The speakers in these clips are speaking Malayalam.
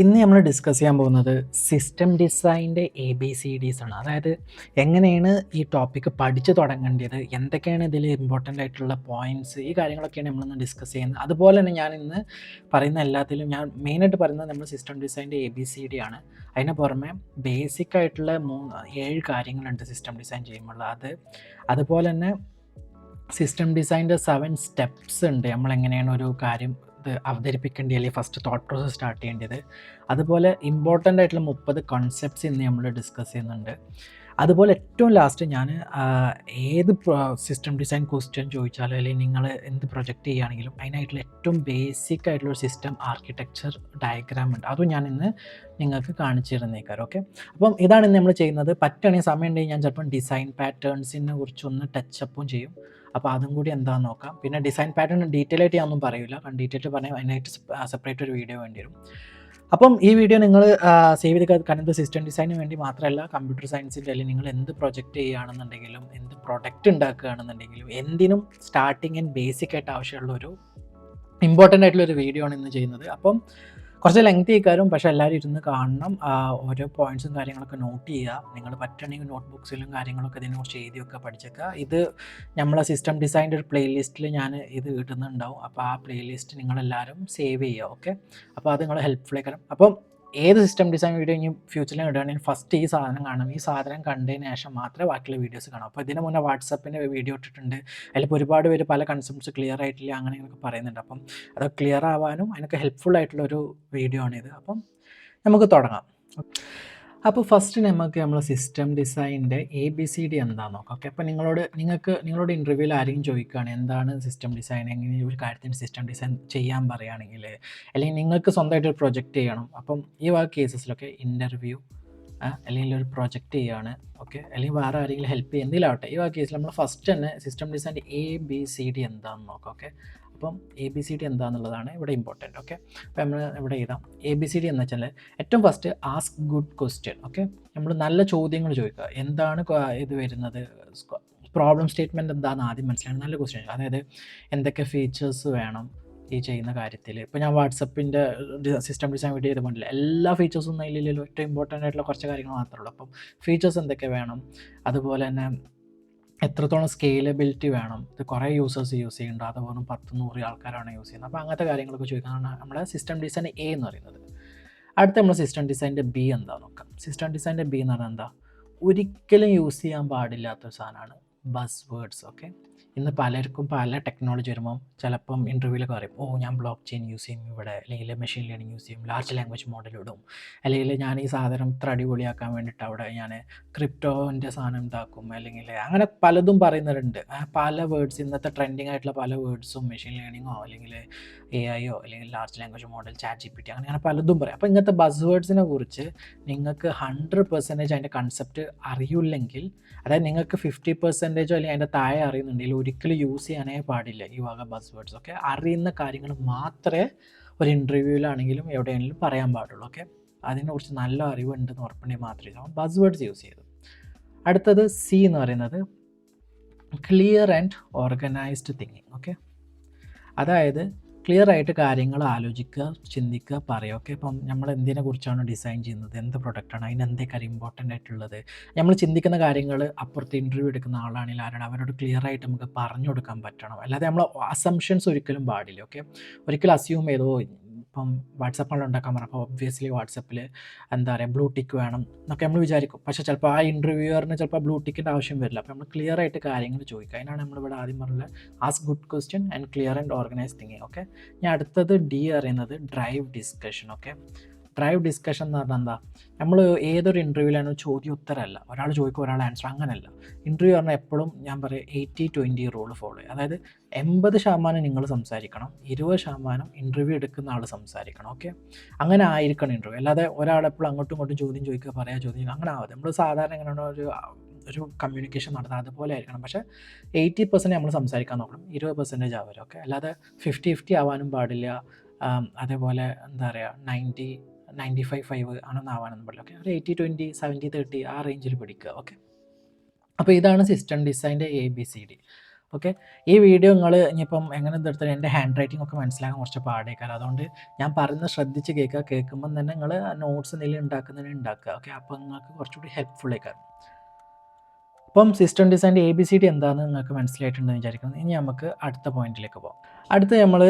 ഇന്ന് നമ്മൾ ഡിസ്കസ് ചെയ്യാൻ പോകുന്നത് സിസ്റ്റം ഡിസൈന്റെ എ ബി സി ഡീസ് ആണ്. അതായത് എങ്ങനെയാണ് ഈ ടോപ്പിക്ക് പഠിച്ചു തുടങ്ങേണ്ടത്? എന്തൊക്കെയാണ് ഇതിൽ ഇമ്പോർട്ടന്റ് ആയിട്ടുള്ള പോയിന്റ്സ് ഈ കാര്യങ്ങളൊക്കെയാണ് നമ്മളിന്ന് ഡിസ്കസ് ചെയ്യുന്നത്. അതുപോലെ തന്നെ ഞാൻ ഇന്ന് പറയുന്ന എല്ലാത്തിലും ഞാൻ മെയിനായിട്ട് പറയുന്നത് നമ്മൾ സിസ്റ്റം ഡിസൈന്റെ എ ബി സി ഡി ആണ്. അതിന് പുറമെ ബേസിക് ആയിട്ടുള്ള മൂന്ന് ഏഴ് കാര്യങ്ങളുണ്ട് സിസ്റ്റം ഡിസൈൻ ചെയ്യുമ്പോൾ. അത് അതുപോലെ തന്നെ സിസ്റ്റം ഡിസൈന്റെ സെവൻ സ്റ്റെപ്സ് ഉണ്ട്. നമ്മൾ എങ്ങനെയാണ് ഒരു കാര്യം ഇത് അവതരിപ്പിക്കേണ്ടി അല്ലെങ്കിൽ ഫസ്റ്റ് തോട്ട് പ്രോസസ് സ്റ്റാർട്ട് ചെയ്യേണ്ടത്? അതുപോലെ ഇമ്പോർട്ടന്റ് ആയിട്ടുള്ള മുപ്പത് കോൺസെപ്റ്റ്സ് ഇന്ന് നമ്മൾ ഡിസ്കസ് ചെയ്യുന്നുണ്ട്. അതുപോലെ ഏറ്റവും ലാസ്റ്റ് ഞാൻ ഏത് സിസ്റ്റം ഡിസൈൻ ക്വസ്റ്റ്യൻ ചോദിച്ചാലും അല്ലെങ്കിൽ നിങ്ങൾ എന്ത് പ്രൊജക്റ്റ് ചെയ്യുകയാണെങ്കിലും അതിനായിട്ടുള്ള ഏറ്റവും ബേസിക് ആയിട്ടുള്ള ഒരു സിസ്റ്റം ആർക്കിടെക്ചർ ഡയഗ്രാം ഉണ്ട്. അതും ഞാൻ ഇന്ന് നിങ്ങൾക്ക് കാണിച്ചു തരുന്നേക്കാറ് ഓക്കെ അപ്പം ഇതാണ് ഇന്ന് നമ്മൾ ചെയ്യുന്നത്. പറ്റുകയാണെങ്കിൽ സമയം ഉണ്ടെങ്കിൽ ഞാൻ ചിലപ്പം ഡിസൈൻ പാറ്റേൺസിനെ കുറിച്ചൊന്ന് ടച്ചപ്പും ചെയ്യും. അപ്പോൾ അതും കൂടി എന്താണെന്ന് നോക്കാം. പിന്നെ ഡിസൈൻ പാറ്റേൺ ഡീറ്റെയിൽ ആയിട്ട് ഞാനൊന്നും പറയില്ല കാരണം ഡീറ്റെയിൽ പറഞ്ഞാൽ അതിനായിട്ട് സെപ്പറേറ്റ് ഒരു വീഡിയോ വേണ്ടി വരും. അപ്പം ഈ വീഡിയോ നിങ്ങൾ സേവ് ചെയ്ത് കരുന്നത് സിസ്റ്റം ഡിസൈനിന് വേണ്ടി മാത്രമല്ല കമ്പ്യൂട്ടർ സയൻസിന്റെ അല്ലെങ്കിൽ നിങ്ങൾ എന്ത് പ്രൊജക്റ്റ് ചെയ്യുകയാണെന്നുണ്ടെങ്കിലും എന്ത് പ്രൊഡക്റ്റ് ഉണ്ടാക്കുകയാണെന്നുണ്ടെങ്കിലും എന്തിനും സ്റ്റാർട്ടിങ് ആൻഡ് ബേസിക് ആയിട്ട് ആവശ്യമുള്ള ഒരു ഇമ്പോർട്ടന്റ് ആയിട്ടുള്ള ഒരു വീഡിയോ ആണ് ഇന്ന് ചെയ്യുന്നത്. അപ്പം കുറച്ച് ലെങ്തി ആയിക്കാരും പക്ഷേ എല്ലാവരും ഇരുന്ന് കാണണം. ഓരോ പോയിന്റ്സും കാര്യങ്ങളൊക്കെ നോട്ട് ചെയ്യുക. നിങ്ങൾ പറ്റുകയാണെങ്കിൽ നോട്ട് ബുക്സിലും കാര്യങ്ങളൊക്കെ ഇതിനെക്കുറിച്ച് എഴുതിയൊക്കെ പഠിച്ചേക്കുക. ഇത് നമ്മളെ സിസ്റ്റം ഡിസൈന്റെ ഒരു പ്ലേലിസ്റ്റിൽ ഞാൻ ഇത് ഇടുന്നുണ്ടാവും അപ്പോൾ ആ പ്ലേലിസ്റ്റ് നിങ്ങളെല്ലാവരും സേവ് ചെയ്യുക. ഓക്കെ അപ്പോൾ അത് നിങ്ങൾ ഹെൽപ്ഫുൾ കാരണം അപ്പം ഏത് സിസ്റ്റം ഡിസൈൻ വീഡിയോ ഇനി ഫ്യൂച്ചറിൽ ഇടുകയാണെങ്കിൽ ഫസ്റ്റ് ഈ സാധനം കാണണം. ഈ സാധനം കണ്ടതിന് ശേഷം മാത്രമേ ബാക്കിയുള്ള വീഡിയോസ് കാണാം. അപ്പോൾ ഇതിന് മുന്നേ വാട്സപ്പിന്റെ വീഡിയോ ഇട്ടിട്ടുണ്ട്. അതിലിപ്പോൾ ഒരുപാട് പേര് പല കൺസെപ്റ്റ്സ് ക്ലിയർ ആയിട്ടില്ല അങ്ങനെ പറയുന്നുണ്ട്. അപ്പം അത് ക്ലിയർ ആവാനും അതിനൊക്കെ ഹെൽപ്ഫുൾ ആയിട്ടുള്ള ഒരു വീഡിയോ ആണിത്. അപ്പം നമുക്ക് തുടങ്ങാം. അപ്പോൾ ഫസ്റ്റ് നമുക്ക് നമ്മൾ സിസ്റ്റം ഡിസൈനിന്റെ എ ബി സി ഡി എന്താണെന്ന് നോക്കാം. ഓക്കെ അപ്പോൾ നിങ്ങളോട് നിങ്ങൾക്ക് നിങ്ങളോട് ഇന്റർവ്യൂവിൽ ആരെങ്കിലും ചോദിക്കുകയാണ് എന്താണ് സിസ്റ്റം ഡിസൈൻ എങ്ങനെ ഒരു കാര്യത്തിന് സിസ്റ്റം ഡിസൈൻ ചെയ്യാൻ പറയുകയാണെങ്കിൽ അല്ലെങ്കിൽ നിങ്ങൾക്ക് സ്വന്തമായിട്ട് ഒരു പ്രൊജക്റ്റ് ചെയ്യണം. അപ്പം ഈ വക കേസസിലൊക്കെ ഇന്റർവ്യൂ അല്ലെങ്കിൽ ഒരു പ്രൊജക്റ്റ് ചെയ്യുകയാണ് ഓക്കെ അല്ലെങ്കിൽ വേറെ ആരെങ്കിലും ഹെൽപ്പ് ചെയ്യുക എന്തെങ്കിലും ആവട്ടെ ഈ വാ കേസിൽ നമ്മൾ ഫസ്റ്റ് തന്നെ സിസ്റ്റം ഡിസൈന്റെ എ ബി സി ഡി എന്താണെന്ന് നോക്കാം. ഓക്കെ അപ്പം എ ബി സി ഡി എന്താണെന്നുള്ളതാണ് ഇവിടെ ഇമ്പോർട്ടന്റ് ഓക്കെ അപ്പോൾ നമ്മൾ ഇവിടെ എഴുതാം. എ ബി സി ഡി എന്ന് വെച്ചാൽ ഏറ്റവും first ask good question okay നമ്മൾ നല്ല ചോദ്യങ്ങൾ ചോദിക്കുക. എന്താണ് ഇത് വരുന്നത്? പ്രോബ്ലം സ്റ്റേറ്റ്മെന്റ് എന്താണെന്ന് ആദ്യം മനസ്സിലാണ് നല്ല ക്വസ്റ്റ്യൻ അതായത് എന്തൊക്കെ ഫീച്ചേഴ്സ് വേണം ഈ ചെയ്യുന്ന കാര്യത്തിൽ ഇപ്പോൾ ഞാൻ വാട്സപ്പിന്റെ സിസ്റ്റം ഡിസൈൻ വീഡിയോ ചെയ്ത് പോകില്ല എല്ലാ ഫീച്ചേഴ്സും ഒന്നും ഇല്ലല്ലോ ഏറ്റവും ഇമ്പോർട്ടന്റ് ആയിട്ടുള്ള കുറച്ച് കാര്യങ്ങൾ മാത്രമേ ഉള്ളൂ. അപ്പം ഫീച്ചേഴ്സ് എന്തൊക്കെ വേണം? അതുപോലെ തന്നെ എത്രത്തോളം സ്കെയിലബിലിറ്റി വേണം? ഇത് കുറേ യൂസേഴ്സ് യൂസ് ചെയ്യുന്നുണ്ട്. അതുപോലെ പത്ത് നൂറ് ആൾക്കാരാണ് യൂസ് ചെയ്യുന്നത്. അപ്പോൾ അങ്ങനത്തെ കാര്യങ്ങളൊക്കെ ചോദിക്കാനാണ് നമ്മുടെ സിസ്റ്റം ഡിസൈൻ എ എന്ന് പറയുന്നത്. അടുത്ത നമ്മൾ സിസ്റ്റം ഡിസൈന്റെ ബി എന്താ നോക്കാം. സിസ്റ്റം ഡിസൈന്റെ ബി എന്ന് പറഞ്ഞാൽ എന്താ? ഒരിക്കലും യൂസ് ചെയ്യാൻ പാടില്ലാത്ത സാധനമാണ് ബസ് വേർഡ്സ് ഓക്കെ ഇന്ന് പലർക്കും പല ടെക്നോളജി വരുമ്പം ചിലപ്പം ഇന്റർവ്യൂവിലൊക്കെ പറയും ഓ ഞാൻ ബ്ലോക്ക് ചെയിൻ യൂസ് ചെയ്യും ഇവിടെ അല്ലെങ്കിൽ മെഷീൻ ലേണിംഗ് യൂസ് ചെയ്യും ലാർജ് ലാംഗ്വേജ് മോഡൽ ഇടും. അല്ലെങ്കിൽ ഞാൻ ഈ സാധനം ഇത്ര അടിപൊളിയാക്കാൻ വേണ്ടിയിട്ട് അവിടെ ഞാൻ ക്രിപ്റ്റോന്റെ സാധനം ഇതാക്കും അല്ലെങ്കിൽ അങ്ങനെ പലതും പറയുന്നവരുണ്ട്. പല വേർഡ്സ് ഇന്നത്തെ ട്രെൻഡിങ് ആയിട്ടുള്ള പല വേർഡ്സും മെഷീൻ ലേണിങ്ങോ അല്ലെങ്കിൽ എ ഐയോ അല്ലെങ്കിൽ large language model chat G P T അങ്ങനെ അങ്ങനെ പലതും പറയും. അപ്പോൾ ഇങ്ങനത്തെ ബസ് വേർഡ്സിനെ കുറിച്ച് നിങ്ങൾക്ക് ഹൺഡ്രഡ് പെർസെന്റേജ് അതിന്റെ കൺസെപ്റ്റ് അറിയില്ലെങ്കിൽ അതായത് നിങ്ങൾക്ക് ഫിഫ്റ്റി പെർസെന്റേജോ അല്ലെങ്കിൽ അതിന്റെ താഴെ അറിയുന്നുണ്ടെങ്കിൽ ഒരിക്കലും യൂസ് ചെയ്യാനേ പാടില്ല ഈ വക ബസ് വേർഡ്സ് ഒക്കെ അറിയുന്ന കാര്യങ്ങൾ മാത്രമേ ഒരു ഇന്റർവ്യൂവിലാണെങ്കിലും എവിടെയാണെങ്കിലും പറയാൻ പാടുള്ളൂ. ഓക്കെ അതിനെക്കുറിച്ച് നല്ല അറിവുണ്ടെന്ന് ഉറപ്പുണ്ടെങ്കിൽ മാത്രമേ ബസ് വേർഡ്സ് യൂസ് ചെയ്തു അടുത്തത് സി എന്ന് പറയുന്നത് clear and organised thinking okay അതായത് ക്ലിയർ ആയിട്ട് കാര്യങ്ങൾ ആലോചിക്കുക ചിന്തിക്കുക പറയുക. ഓക്കെ ഇപ്പം നമ്മൾ എന്തിനെ കുറിച്ചാണ് ഡിസൈൻ ചെയ്യുന്നത്? എന്ത് പ്രൊഡക്റ്റാണ് അതിന് എന്തൊക്കെ ഇമ്പോർട്ടന്റ് ആയിട്ടുള്ളത്? നമ്മൾ ചിന്തിക്കുന്ന കാര്യങ്ങൾ അപ്പുറത്ത് ഇന്റർവ്യൂ എടുക്കുന്ന ആളാണെങ്കിൽ ആരാണ്? അവരോട് ക്ലിയർ ആയിട്ട് നമുക്ക് പറഞ്ഞു കൊടുക്കാൻ പറ്റണം. അല്ലാതെ നമ്മൾ അസംഷൻസ് ഒരിക്കലും പാടില്ല. ഓക്കെ ഒരിക്കലും അസ്യൂം ചെയ്തോ ഇപ്പം വാട്സപ്പിൽ ഉണ്ടാക്കാൻ പറഞ്ഞു. അപ്പോൾ ഒബ്വിയസ്ലി വാട്സപ്പിൽ എന്താ പറയുക ബ്ലൂ ടിക്ക് വേണം എന്നൊക്കെ നമ്മൾ വിചാരിക്കും. പക്ഷേ ചിലപ്പോൾ ആ ഇന്റർവ്യൂവറിന് ചിലപ്പോൾ ബ്ലൂ ടിക്കിന്റെ ആവശ്യം വരില്ല. അപ്പോൾ നമ്മൾ ക്ലിയർ ആയിട്ട് കാര്യങ്ങൾ ചോദിക്കുക. അതിനാണ് നമ്മളിവിടെ ആദ്യം പറഞ്ഞത് ask good question and clear and organise തിങ്ങിങ് okay ഞാൻ അടുത്തത് ഡി അറിയുന്നത് drive discussion okay drive discussion എന്ന് പറഞ്ഞാൽ എന്താ? നമ്മൾ ഏതൊരു ഇന്റർവ്യൂവിലാണ് ചോദ്യം ഉത്തരമല്ല ഒരാൾ ചോദിക്കും ഒരാൾ ആൻസർ അങ്ങനെയല്ല ഇന്റർവ്യൂ പറഞ്ഞാൽ എപ്പോഴും ഞാൻ പറയും എയ്റ്റി ട്വന്റി റൂൾ ഫോളോ ചെയ്യും അതായത് എൺപത് ശതമാനം നിങ്ങൾ സംസാരിക്കണം ഇരുപത് ശതമാനം ഇന്റർവ്യൂ എടുക്കുന്ന ആൾ സംസാരിക്കണം ഓക്കെ അങ്ങനെ ആയിരിക്കണം ഇന്റർവ്യൂ അല്ലാതെ ഒരാൾ എപ്പോഴും അങ്ങോട്ടും ഇങ്ങോട്ടും ചോദ്യം ചോദിക്കുക പറയാ ചോദ്യം അങ്ങനെ ആവാതെ നമ്മൾ സാധാരണ എങ്ങനെയാണ് ഒരു ഒരു കമ്മ്യൂണിക്കേഷൻ നടത്താൻ അതുപോലെ ആയിരിക്കണം. പക്ഷേ എയ്റ്റി പെർസെന്റ് നമ്മൾ സംസാരിക്കാൻ നോക്കണം. ഇരുപത് പെർസെന്റേജ് ആവരും ഓക്കെ അല്ലാതെ ഫിഫ്റ്റി ഫിഫ്റ്റി ആവാനും പാടില്ല. അതേപോലെ എന്താ പറയുക നയന്റി നയന്റി ഫൈവ് ഫൈവ് അങ്ങനൊന്നും ആവാനൊന്നും പാടില്ല ഓക്കെ ഒരു എയ്റ്റി ട്വന്റി സെവന്റി തേർട്ടി ആ റേഞ്ചിൽ പിടിക്കുക. ഓക്കെ അപ്പോൾ ഇതാണ് system ഡിസൈന്റെ A B C D okay ഈ വീഡിയോ നിങ്ങൾ ഇനിയിപ്പം എങ്ങനെ എന്തെടുത്താലും എന്റെ ഹാൻഡ് റൈറ്റിംഗ് ഒക്കെ മനസ്സിലാക്കാൻ കുറച്ച് പാടേക്കാരം. അതുകൊണ്ട് ഞാൻ പറയുന്നത് ശ്രദ്ധിച്ച് കേൾക്കുക. കേൾക്കുമ്പം തന്നെ നിങ്ങൾ നോട്ട്സ് എന്തെങ്കിലും ഉണ്ടാക്കുന്നതിന് ഉണ്ടാക്കുക. ഓക്കെ അപ്പോൾ നിങ്ങൾക്ക് കുറച്ചുകൂടി ഹെൽപ്ഫുൾ ആയിക്കാരം അപ്പം സിസ്റ്റം ഡിസൈന്റെ എ ബി സി ഡി എന്താണെന്ന് നിങ്ങൾക്ക് മനസ്സിലായിട്ടുണ്ടെന്ന് വിചാരിക്കുന്നു. ഇനി നമുക്ക് അടുത്ത പോയിന്റിലേക്ക് പോകാം. അടുത്ത നമ്മൾ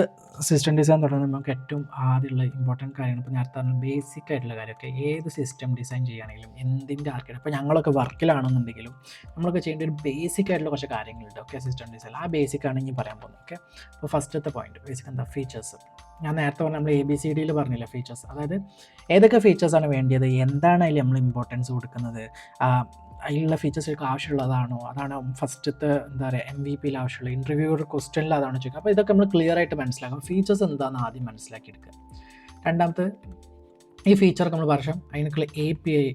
സിസ്റ്റം ഡിസൈൻ തുടങ്ങുമ്പോൾ നമുക്ക് ഏറ്റവും ആദ്യമുള്ള ഇമ്പോർട്ടന്റ് കാര്യങ്ങൾ ഇപ്പോൾ നേരത്തെ പറഞ്ഞ ബേസിക് ആയിട്ടുള്ള കാര്യമൊക്കെ ഏത് സിസ്റ്റം ഡിസൈൻ ചെയ്യുകയാണെങ്കിലും എന്തിന്റെ ആർക്കിടെ ഇപ്പോൾ ഞങ്ങളൊക്കെ വർക്കിലാണെന്നുണ്ടെങ്കിലും നമ്മളൊക്കെ ചെയ്യേണ്ട ഒരു ബേസിക് ആയിട്ടുള്ള കുറച്ച് കാര്യങ്ങളുണ്ട്. ഓക്കെ സിസ്റ്റം ഡിസൈൻ ആ ബേസിക് ആണ് ഇനി പറയാൻ പോകുന്നത്. ഓക്കെ അപ്പോൾ ഫസ്റ്റത്തെ പോയിന്റ് ബേസിക് എന്താ? ഫീച്ചേഴ്സ് ഞാൻ നേരത്തെ പറഞ്ഞ നമ്മൾ എ ബി സി ഡിയിൽ പറഞ്ഞില്ല ഫീച്ചേഴ്സ് അതായത് ഏതൊക്കെ ഫീച്ചേഴ്സാണ് വേണ്ടത് എന്താണ് അതിൽ നമ്മൾ ഇമ്പോർട്ടൻസ് കൊടുക്കുന്നത്? അതിലുള്ള ഫീച്ചേഴ്സൊക്കെ ആവശ്യമുള്ളതാണോ? അതാണ് ഫസ്റ്റത്തെ എന്താ പറയുക എം വി പിയിൽ ആവശ്യമുള്ള ഇന്റർവ്യൂവർ ക്വസ്റ്റനിൽ അതാണ് ചോദിക്കുക. അപ്പോൾ ഇതൊക്കെ നമ്മൾ ക്ലിയർ ആയിട്ട് മനസ്സിലാക്കാം ഫീച്ചേഴ്സ് എന്താണെന്ന് ആദ്യം മനസ്സിലാക്കി എടുക്കുക രണ്ടാമത്തെ ഈ ഫീച്ചർ നമ്മൾ പറയും അതിനൊക്കെ എ പി ഐ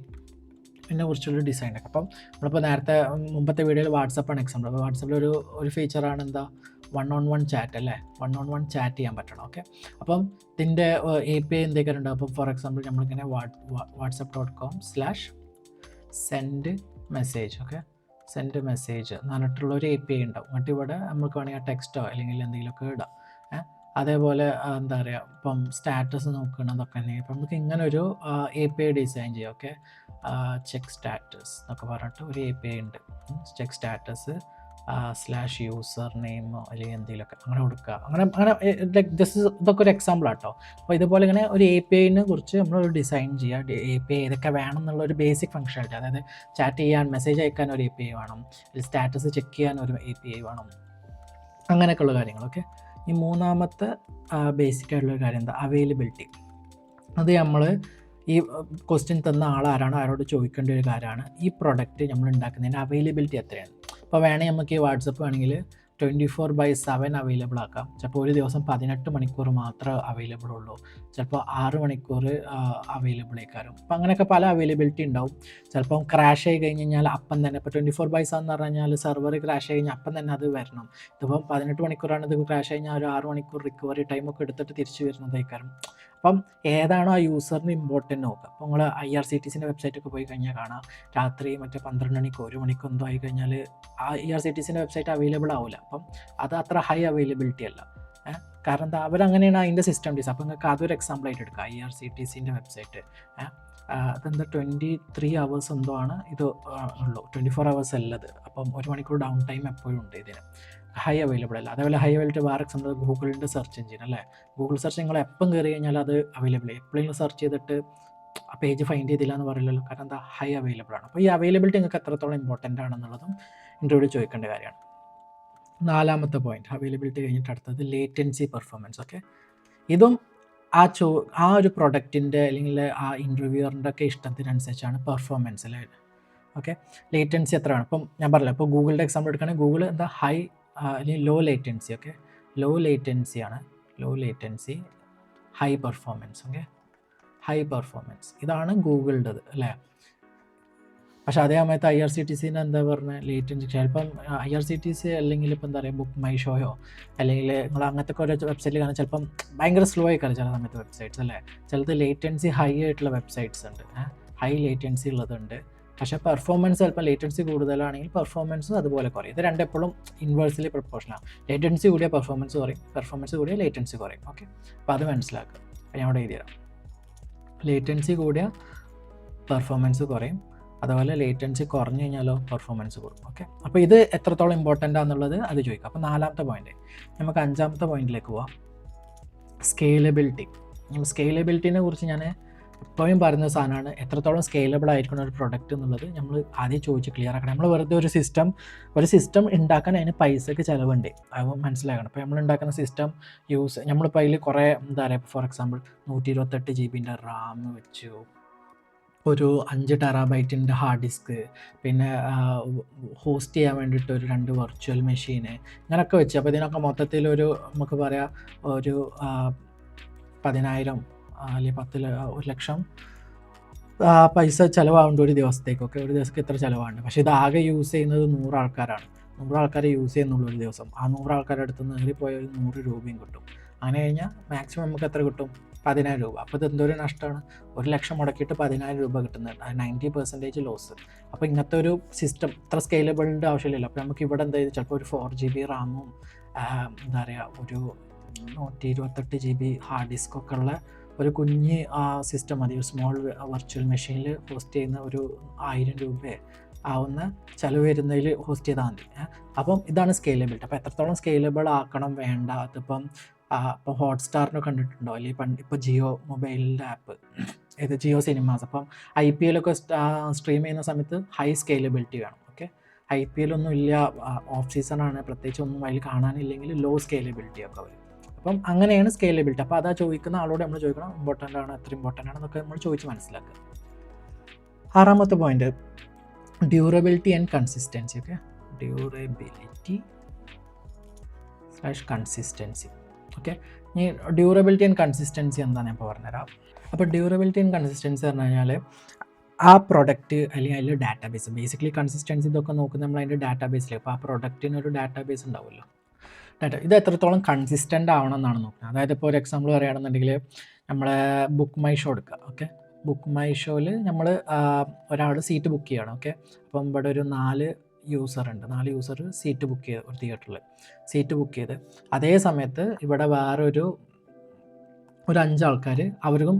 ഇതിനെ കുറിച്ചുള്ള ഡിസൈൻ ഒക്കെ. അപ്പം നമ്മളിപ്പോൾ നേരത്തെ മുമ്പത്തെ വീഡിയോയിൽ വാട്സപ്പാണ് എക്സാമ്പിൾ അപ്പോൾ വാട്സപ്പിൽ ഒരു ഒരു ഫീച്ചറാണ് എന്താ? വൺ ഓൺ വൺ ചാറ്റ് അല്ലേ? വൺ ഓൺ വൺ ചാറ്റ് ചെയ്യാൻ പറ്റണം. ഓക്കെ അപ്പം ഇതിന്റെ എ പി ഐ എന്തൊക്കെ ഉണ്ട് അപ്പോൾ ഫോർ എക്സാമ്പിൾ നമ്മളിങ്ങനെ WhatsApp dot com slash send message okay send message എന്ന് ഒരു എ പി ഐ ഉണ്ടാവും. എന്നിട്ട് ഇവിടെ നമുക്ക് വേണമെങ്കിൽ ആ ടെക്സ്റ്റോ അല്ലെങ്കിൽ എന്തെങ്കിലുമൊക്കെ ഇടാം? അതേപോലെ എന്താ പറയുക ഇപ്പം സ്റ്റാറ്റസ് നോക്കണതൊക്കെ അല്ലെങ്കിൽ ഇപ്പം നമുക്ക് ഇങ്ങനെ ഒരു എ പി ഐ ഡിസൈൻ ചെയ്യാം ഓക്കെ ചെക്ക് സ്റ്റാറ്റസ് എന്നൊക്കെ പറഞ്ഞിട്ട് ഒരു എ പി ഐ ഉണ്ട്. Check status slash user name അല്ലെങ്കിൽ എന്തെങ്കിലുമൊക്കെ അങ്ങനെ കൊടുക്കുക. അങ്ങനെ അങ്ങനെ ലൈക്ക് ജസ്റ്റ് ഇതൊക്കെ ഒരു എക്സാമ്പിൾ ആട്ടോ. അപ്പോൾ ഇതുപോലെ ഇങ്ങനെ ഒരു എ പി ഐനെ കുറിച്ച് നമ്മൾ ഒരു ഡിസൈൻ ചെയ്യുക എ പി ഐ ഇതൊക്കെ വേണം എന്നുള്ള ഒരു ബേസിക് ഫംഗ്ഷനാലിറ്റി അതായത് ചാറ്റ് ചെയ്യാൻ മെസ്സേജ് അയക്കാൻ ഒരു എ പി ഐ വേണം. അല്ലെങ്കിൽ സ്റ്റാറ്റസ് ചെക്ക് ചെയ്യാൻ ഒരു എ പി ഐ വേണം. അങ്ങനെയൊക്കെയുള്ള കാര്യങ്ങളൊക്കെ ഈ മൂന്നാമത്തെ ബേസിക് ആയിട്ടുള്ള കാര്യം എന്താ? അവൈലബിലിറ്റി അത് നമ്മൾ ഈ ക്വസ്റ്റ്യൻ തന്ന ആൾ ആരാണോ ആരോട് ചോദിക്കേണ്ട ഒരു കാര്യമാണ്. ഈ പ്രൊഡക്റ്റ് നമ്മൾ ഉണ്ടാക്കുന്നതിന്റെ അവൈലബിലിറ്റി എത്രയാണ്? അപ്പോൾ വേണമെങ്കിൽ നമുക്ക് ഈ വാട്സപ്പ് വേണമെങ്കിൽ twenty four by seven available ആക്കാം. ചിലപ്പോൾ ഒരു ദിവസം പതിനെട്ട് മണിക്കൂർ മാത്രമേ അവൈലബിൾ ഉള്ളൂ. ചിലപ്പോൾ ആറ് മണിക്കൂർ അവൈലബിൾ ആയിക്കാരും. അപ്പോൾ അങ്ങനെയൊക്കെ പല അവൈലബിലിറ്റി ഉണ്ടാവും. ചിലപ്പം ക്രാഷ് ആയി കഴിഞ്ഞ് കഴിഞ്ഞാൽ അപ്പം തന്നെ ഇപ്പോൾ ട്വന്റി ഫോർ ബൈ സെവൻ എന്ന് പറഞ്ഞു കഴിഞ്ഞാൽ സെർവർ ക്രാഷ് ആയി കഴിഞ്ഞാൽ അപ്പം തന്നെ അത് വരണം. ഇതിപ്പം പതിനെട്ട് മണിക്കൂറാണ് ഇത് ക്രാഷ് കഴിഞ്ഞാൽ ഒരു ആറ് മണിക്കൂർ റിക്കവറി ടൈമൊക്കെ എടുത്തിട്ട് തിരിച്ചു വരുന്നതായിക്കാരം. അപ്പം ഏതാണോ ആ യൂസറിന് ഇമ്പോർട്ടന്റ് നോക്കുക. അപ്പോൾ നിങ്ങൾ ഐ ആർ സി ടി സിന്റെ വെബ്സൈറ്റൊക്കെ പോയി കഴിഞ്ഞാൽ കാണാം. രാത്രി മറ്റേ പന്ത്രണ്ട് മണിക്കോ ഒരു മണിക്കോ എന്തോ ആയി കഴിഞ്ഞാൽ ആ ഐ ആർ സി ടി സിന്റെ വെബ്സൈറ്റ് അവൈലബിൾ ആവില്ല അപ്പം അത് അത്ര ഹൈ അവൈലബിലിറ്റി അല്ല. കാരണം എന്താ? അവരങ്ങനെയാണ് അതിന്റെ സിസ്റ്റം ഡിസ് അപ്പോൾ നിങ്ങൾക്ക് അതൊരു എക്സാമ്പിൾ ആയിട്ട് എടുക്കുക ഐ ആർ സി ടി സിന്റെ വെബ്സൈറ്റ് അതെന്താ? ട്വന്റി ത്രീ അവേഴ്സ് എന്തോ ആണ് ഇത് ഉള്ളൂ. ട്വന്റി ഫോർ അവേഴ്സ് അല്ലത്. അപ്പം ഒരു മണിക്കൂർ ഡൗൺ ടൈം എപ്പോഴും ഉണ്ട് ഇതിന്. ഹൈ അവൈലബിൾ അല്ല. അതേപോലെ ഹൈ അവൈലബിൾ വേറെ എന്നത് ഗൂഗിളിന്റെ സെർച്ച് എഞ്ചിൻ അല്ലേ? ഗൂഗിൾ സെർച്ച് നിങ്ങൾ എപ്പം കയറി കഴിഞ്ഞാൽ അത് അവൈലബിൾ എപ്പോഴെങ്കിലും സെർച്ച് ചെയ്തിട്ട് ആ പേജ് ഫൈൻഡ് ചെയ്തില്ല എന്ന് പറയില്ലല്ലോ. കാരണം എന്താ? ഹൈ അവൈലബിൾ ആണ്. അപ്പോൾ ഈ അവൈലബിലിറ്റി നിങ്ങൾക്ക് എത്രത്തോളം ഇമ്പോർട്ടന്റ് ആണെന്നുള്ളതും ഇന്റർവ്യൂ ചോദിക്കേണ്ട കാര്യമാണ്. നാലാമത്തെ പോയിന്റ് അവൈലബിലിറ്റി കഴിഞ്ഞിട്ട് അടുത്തത് ലേറ്റൻസി പെർഫോമൻസ് ഓക്കെ ഇതും ആ ചോ ആ ഒരു പ്രൊഡക്റ്റിന്റെ അല്ലെങ്കിൽ ആ ഇന്റർവ്യൂറിന്റെ ഒക്കെ ഇഷ്ടത്തിനനുസരിച്ചാണ് പെർഫോമൻസ് അല്ലേ? ഓക്കെ ലേറ്റൻസി എത്രയാണ്? ഇപ്പം ഞാൻ പറഞ്ഞില്ല ഇപ്പോൾ ഗൂഗിളിന്റെ എക്സാമ്പിൾ എടുക്കുകയാണെങ്കിൽ ഗൂഗിൾ എന്താ? ഹൈ അല്ലെങ്കിൽ low latency okay low latency ആണ്. Low latency high performance okay high performance ഇതാണ് ഗൂഗിളുടേത് അല്ലേ? പക്ഷെ അതേ സമയത്ത് ഐ ആർ സി ടി സിന് എന്താ പറഞ്ഞ? ലേറ്റൻസി ചിലപ്പം I R C T C അല്ലെങ്കിൽ ഇപ്പം എന്താ പറയുക ബുക്ക് മൈ ഷോയോ അല്ലെങ്കിൽ നിങ്ങൾ അങ്ങനത്തെ ഒരു വെബ്സൈറ്റിൽ കാണാൻ ചിലപ്പം ഭയങ്കര സ്ലോ ആയിക്കാണ് ചില സമയത്ത് വെബ്സൈറ്റ്സ് അല്ലേ? ചിലത് ലേറ്റൻസി ഹൈ ആയിട്ടുള്ള വെബ്സൈറ്റ്സ് ഉണ്ട് ഹൈ ലേറ്റൻസി ഉള്ളതുണ്ട്. പക്ഷേ പെർഫോമൻസ് ചിലപ്പോൾ ലേറ്റൻസി കൂടുതലാണെങ്കിൽ പെർഫോമൻസും അതുപോലെ കുറയും. ഇത് രണ്ടെപ്പോഴും ഇൻവേഴ്സിലെ പ്രൊപ്പോർഷനാണ് ലേറ്റൻസി കൂടിയ പെർഫോമൻസ് കുറയും. പെർഫോമൻസ് കൂടിയ ലേറ്റൻസി കുറയും. ഓക്കെ അപ്പോൾ അത് മനസ്സിലാക്കുക. അപ്പോൾ ഞാൻ അവിടെ എഴുതി തരാം. ലേറ്റൻസി കൂടിയ പെർഫോമൻസ് കുറയും. അതുപോലെ ലേറ്റൻസി കുറഞ്ഞു കഴിഞ്ഞാലോ പെർഫോമൻസ് കൂടും. ഓക്കെ അപ്പോൾ ഇത് എത്രത്തോളം ഇമ്പോർട്ടന്റ് ആണെന്നുള്ളത് അത് ചോദിക്കാം. അപ്പോൾ നാലാമത്തെ പോയിന്റ് നമുക്ക് അഞ്ചാമത്തെ പോയിന്റിലേക്ക് പോവാം. സ്കേലബിലിറ്റി സ്കെയിലബിലിറ്റിനെ കുറിച്ച് ഞാൻ എപ്പോഴും പറയുന്ന സാധനമാണ് എത്രത്തോളം സ്കെയിലബിൾ ആയിരിക്കണം ഒരു പ്രൊഡക്റ്റ് എന്നുള്ളത് നമ്മൾ ആദ്യം ചോദിച്ച് ക്ലിയർ ആക്കണം. നമ്മൾ വെറുതെ ഒരു സിസ്റ്റം ഒരു സിസ്റ്റം ഉണ്ടാക്കാൻ അതിന് പൈസക്ക് ചിലവുണ്ട്. അത് മനസ്സിലാക്കണം. ഇപ്പോൾ നമ്മൾ ഉണ്ടാക്കുന്ന സിസ്റ്റം യൂസ് നമ്മളിപ്പോൾ അതിൽ കുറേ എന്താ പറയുക ഫോർ എക്സാമ്പിൾ നൂറ്റി ഇരുപത്തെട്ട് ജി ബിന്റെ റാം വെച്ചു. ഒരു അഞ്ച് ടെറാബൈറ്റിന്റെ ഹാർഡ് ഡിസ്ക് പിന്നെ ഹോസ്റ്റ് ചെയ്യാൻ വേണ്ടിയിട്ട് ഒരു രണ്ട് വെർച്വൽ മെഷീന് ഇങ്ങനെയൊക്കെ വെച്ച്. അപ്പോൾ ഇതിനൊക്കെ മൊത്തത്തിൽ ഒരു നമുക്ക് പറയാം ഒരു പതിനായിരം അല്ലെങ്കിൽ പത്ത് ഒരു ലക്ഷം. ആ, പൈസ ചിലവാകുന്നുണ്ട് ഒരു ദിവസത്തേക്കൊക്കെ ഒരു ദിവസത്തേക്ക് ഇത്ര ചിലവാണ് പക്ഷേ ഇത് ആകെ യൂസ് ചെയ്യുന്നത് നൂറ് ആൾക്കാരാണ്. നൂറ് ആൾക്കാരെ യൂസ് ചെയ്യുന്നുള്ളൂ ഒരു ദിവസം. ആ നൂറ് ആൾക്കാരുടെ അടുത്ത് നിന്ന് ഏറിപ്പോയ ഒരു നൂറ് രൂപയും കിട്ടും. അങ്ങനെ കഴിഞ്ഞാൽ മാക്സിമം നമുക്ക് എത്ര കിട്ടും? പതിനായിരം രൂപ. അപ്പോൾ ഇത് എന്തോരം നഷ്ടമാണ്? ഒരു ലക്ഷം മുടക്കിയിട്ട് പതിനായിരം രൂപ കിട്ടുന്നുണ്ട്. നയന്റി പെർസെന്റേജ് ലോസ് അപ്പോൾ ഇങ്ങനത്തെ ഒരു സിസ്റ്റം ഇത്ര സ്കെയിലബിളിന്റെ ആവശ്യമില്ലല്ലോ. അപ്പോൾ നമുക്ക് ഇവിടെ എന്താ ചെയ്ത് ചിലപ്പോൾ ഒരു ഫോർ ജി ബി റാമും എന്താ പറയുക ഒരു നൂറ്റി ഇരുപത്തെട്ട് ജി ബി ഹാർഡ് ഡിസ്കൊക്കെ ഉള്ള ഒരു കുഞ്ഞ് ആ സിസ്റ്റം മതി ഒരു സ്മോൾ വെർച്വൽ മെഷീനിൽ ഹോസ്റ്റ് ചെയ്യുന്ന ഒരു ആയിരം രൂപ ആവുന്ന ചിലവ് വരുന്നതിൽ ഹോസ്റ്റ് ചെയ്താൽ മതി. അപ്പം ഇതാണ് സ്കെയിലബിലിറ്റി അപ്പോൾ എത്രത്തോളം സ്കെയിലബിൾ ആക്കണം വേണ്ട അതിപ്പം ഇപ്പോൾ ഹോട്ട്സ്റ്റാറിനെ കണ്ടിട്ടുണ്ടോ? അല്ലെങ്കിൽ പണ്ട് ഇപ്പോൾ ജിയോ മൊബൈലിന്റെ ആപ്പ് ഇത് ജിയോ സിനിമാസ് അപ്പം ഐ പി എല്ലൊക്കെ സ്ട്രീം ചെയ്യുന്ന സമയത്ത് ഹൈ സ്കെയിലബിലിറ്റി വേണം. ഓക്കെ? ഐ പി എൽ ഒന്നും ഇല്ല ഓഫ് സീസണാണ് പ്രത്യേകിച്ച് ഒന്നും അതിൽ കാണാനില്ലെങ്കിൽ ലോ സ്കെയിലബിലിറ്റി ഒക്കെ വരും. അപ്പം അങ്ങനെയാണ് സ്കെയിലബിലിറ്റി അപ്പോൾ അതാ ചോദിക്കുന്ന ആളോട് നമ്മൾ ചോദിക്കണം ഇമ്പോർട്ടന്റ് ആണ്? എത്ര ഇമ്പോർട്ടന്റ് ആണ്? എന്നൊക്കെ നമ്മൾ ചോദിച്ച് മനസ്സിലാക്കുക. ആറാമത്തെ point durability and consistency okay durability slash consistency okay ഇനി ഡ്യൂറബിലിറ്റി ആൻഡ് കൺസിസ്റ്റൻസി എന്താണെന്ന് ഞാൻ ഇപ്പോൾ പറഞ്ഞുതരാം. അപ്പോൾ ഡ്യൂറബിലിറ്റി ആൻഡ് കൺസിസ്റ്റൻസി പറഞ്ഞു കഴിഞ്ഞാൽ ആ പ്രൊഡക്റ്റ് അല്ലെങ്കിൽ അതിൽ ഡാറ്റാബേസ് ബേസിക്കലി കൺസിസ്റ്റൻസി ഇതൊക്കെ നോക്കുന്നത് നമ്മൾ അതിന്റെ ഡാറ്റാബേസിൽ അപ്പോൾ ആ പ്രൊഡക്റ്റിന് ഒരു ഡാറ്റാബേസ് ഉണ്ടാവുമല്ലോ. ഡാറ്റ ഇത് എത്രത്തോളം കൺസിസ്റ്റന്റ് ആവണം എന്നാണ് നോക്കുന്നത്. അതായത് ഇപ്പോൾ ഒരു എക്സാമ്പിൾ പറയുകയാണെന്നുണ്ടെങ്കിൽ നമ്മളെ ബുക്ക് മൈ ഷോ എടുക്കുക ഓക്കെ ബുക്ക് മൈ ഷോയിൽ നമ്മൾ ഒരാൾ സീറ്റ് ബുക്ക് ചെയ്യണം ഓക്കെ അപ്പം ഇവിടെ ഒരു നാല് യൂസർ ഉണ്ട്. നാല് യൂസർ സീറ്റ് ബുക്ക് ചെയ്ത് ഒരു തിയേറ്ററിൽ സീറ്റ് ബുക്ക് ചെയ്ത്. അതേ സമയത്ത് ഇവിടെ വേറൊരു ഒരു അഞ്ചാൾക്കാർ അവർക്കും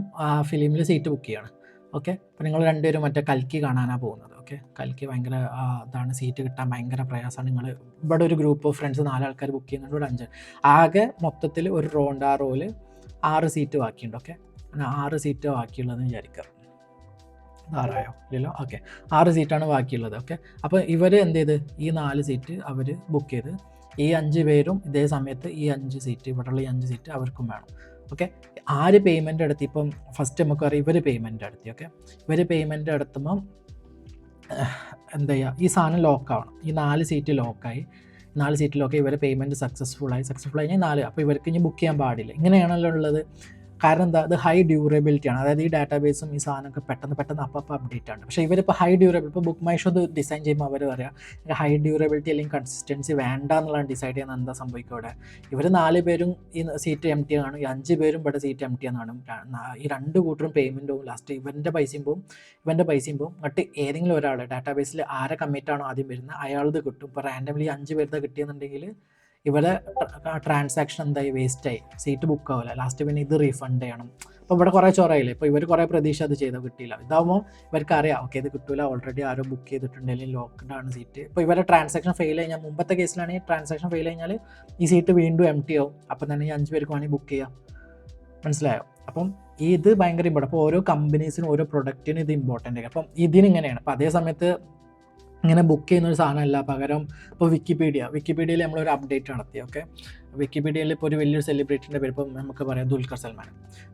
ഫിലിമിൽ സീറ്റ് ബുക്ക് ചെയ്യണം ഓക്കെ അപ്പോൾ നിങ്ങൾ രണ്ടുപേരും മറ്റേ കൽക്കി കാണാനാണ് പോകുന്നത്. ഓക്കെ കൽക്കി ഭയങ്കര അതാണ് സീറ്റ് കിട്ടാൻ ഭയങ്കര പ്രയാസമാണ്. നിങ്ങൾ ഇവിടെ ഒരു ഗ്രൂപ്പ് ഓഫ് ഫ്രണ്ട്സ് നാലാൾക്കാർ ബുക്ക് ചെയ്യുന്നുണ്ട് ഇവിടെ അഞ്ച്. ആകെ മൊത്തത്തിൽ ഒരു റോണ്ട് ആ റോയിൽ ആറ് സീറ്റ് ബാക്കിയുണ്ട് ഓക്കെ ആറ് സീറ്റ് ബാക്കിയുള്ളതെന്ന് വിചാരിക്കുക ആറായോ? ഇല്ലല്ലോ? ഓക്കെ ആറ് സീറ്റാണ് ബാക്കിയുള്ളത് ഓക്കെ അപ്പോൾ ഇവർ എന്ത് ചെയ്ത്? ഈ നാല് സീറ്റ് അവർ ബുക്ക് ചെയ്ത് ഈ അഞ്ച് പേരും ഇതേ സമയത്ത് ഈ അഞ്ച് സീറ്റ് ഇവിടെയുള്ള ഈ അഞ്ച് സീറ്റ് അവർക്കും വേണം ഓക്കെ ആര് പേയ്മെന്റ് എടുത്തി? ഇപ്പം ഫസ്റ്റ് നമുക്ക് അറിയാം ഇവർ പേയ്മെന്റ് എടുത്തി ഓക്കെ ഇവർ പേയ്മെന്റ് നടത്തുമ്പം എന്താ ചെയ്യുക ഈ സാധനം ലോക്കാവണം ഈ നാല് സീറ്റ് ലോക്കായി നാല് സീറ്റിലൊക്കെ ഇവരെ പേയ്മെന്റ് സക്സസ്ഫുൾ ആയി. സക്സസ്ഫുൾ ആയി നാല്. അപ്പോൾ ഇവർക്ക് ഇനി ബുക്ക് ചെയ്യാൻ പാടില്ല. ഇങ്ങനെയാണല്ലോ ഉള്ളത്. കാരണം എന്താ? ഇത് ഹൈ ഡ്യൂറബിലിറ്റി ആണ്. അതായത് ഈ ഡാറ്റാബേസും ഈ സാധനമൊക്കെ പെട്ടെന്ന് പെട്ടെന്ന് അപ്പം അപ്ഡേറ്റ് ആണ്. പക്ഷേ ഇവരിപ്പോൾ ഹൈ ഡ്യൂറബിൾ ഇപ്പോൾ ബുക്ക് മൈ ഷോ ഡിസൈൻ ചെയ്യുമ്പോൾ അവർ പറയാം ഹൈ ഡ്യൂറബിലിറ്റി അല്ലെങ്കിൽ കൺസിസ്റ്റൻസി വേണ്ട എന്നുള്ളതാണ് ഡിസൈഡ് ചെയ്യുന്നത്. എന്താ സംഭവിക്കുക ഇവിടെ ഇവർ നാല് പേരും ഈ സീറ്റ് എം ടി ആണ് ഈ അഞ്ച് പേരും ഇവിടെ സീറ്റ് എം ടി എന്നാണ് ഈ രണ്ട് കൂട്ടരും പേയ്മെന്റ് ലാസ്റ്റ് ഇവന്റെ പൈസയും പോകും ഇവന്റെ പൈസയും പോകും എന്നിട്ട് ഏതെങ്കിലും ഒരാൾ ഡാറ്റാബേസിൽ ആരെ കമ്മിറ്റാണോ ആദ്യം വരുന്നത്? അയാളത് കിട്ടും. ഇപ്പോൾ റാൻഡംലി അഞ്ച് പേരുടെ കിട്ടിയെന്നുണ്ടെങ്കിൽ ഇവരെ ട്രാൻസാക്ഷൻ എന്തായി? വേസ്റ്റ് ആയി. സീറ്റ് ബുക്ക് ആവില്ല ലാസ്റ്റ് പിന്നെ ഇത് റീഫണ്ട് ചെയ്യണം. അപ്പോൾ ഇവിടെ കുറേ ചൊറയില്ലേ? ഇപ്പോൾ ഇവർ കുറേ പ്രതീക്ഷ അത് ചെയ്തോ കിട്ടിയില്ല. ഇതാവുമ്പോൾ ഇവർക്ക് അറിയാം ഓക്കെ ഇത് കിട്ടൂല. ഓൾറെഡി ആരോ ബുക്ക് ചെയ്തിട്ടുണ്ട്. അല്ലെങ്കിൽ ലോക്ക്ഡ് ആണ് സീറ്റ് ഇപ്പോൾ ഇവരെ ട്രാൻസാക്ഷൻ ഫെയിൽ കഴിഞ്ഞാൽ മുമ്പത്തെ കേസിലാണെങ്കിൽ ട്രാൻസാക്ഷൻ ഫെയിൽ കഴിഞ്ഞാൽ ഈ സീറ്റ് വീണ്ടും എം ടി ആവും. അപ്പം തന്നെ ഈ അഞ്ച് പേർക്ക് വേണമെങ്കിൽ ബുക്ക് ചെയ്യാം. മനസ്സിലായോ? അപ്പം ഇത് ഭയങ്കര ഇമ്പോർട്ടന്റ് അപ്പോൾ ഓരോ കമ്പനീസിനും ഓരോ പ്രൊഡക്റ്റിനും ഇത് ഇമ്പോർട്ടന്റ് ആണ് അപ്പം ഇതിന് ഇങ്ങനെയാണ് അപ്പോൾ അതേ സമയത്ത് ഇങ്ങനെ ബുക്ക് ചെയ്യുന്ന ഒരു സാധനമല്ല. പകരം ഇപ്പോൾ വിക്കിപീഡിയ വിക്കിപീഡിയയിൽ നമ്മളൊരു അപ്ഡേറ്റ് നടത്തി ഓക്കെ വിക്കിപീഡിയയിൽ ഇപ്പോൾ ഒരു വലിയൊരു സെലിബ്രിറ്റിന്റെ പേര് ഇപ്പം നമുക്ക് പറയാം ദുൽഖർ സൽമാൻ.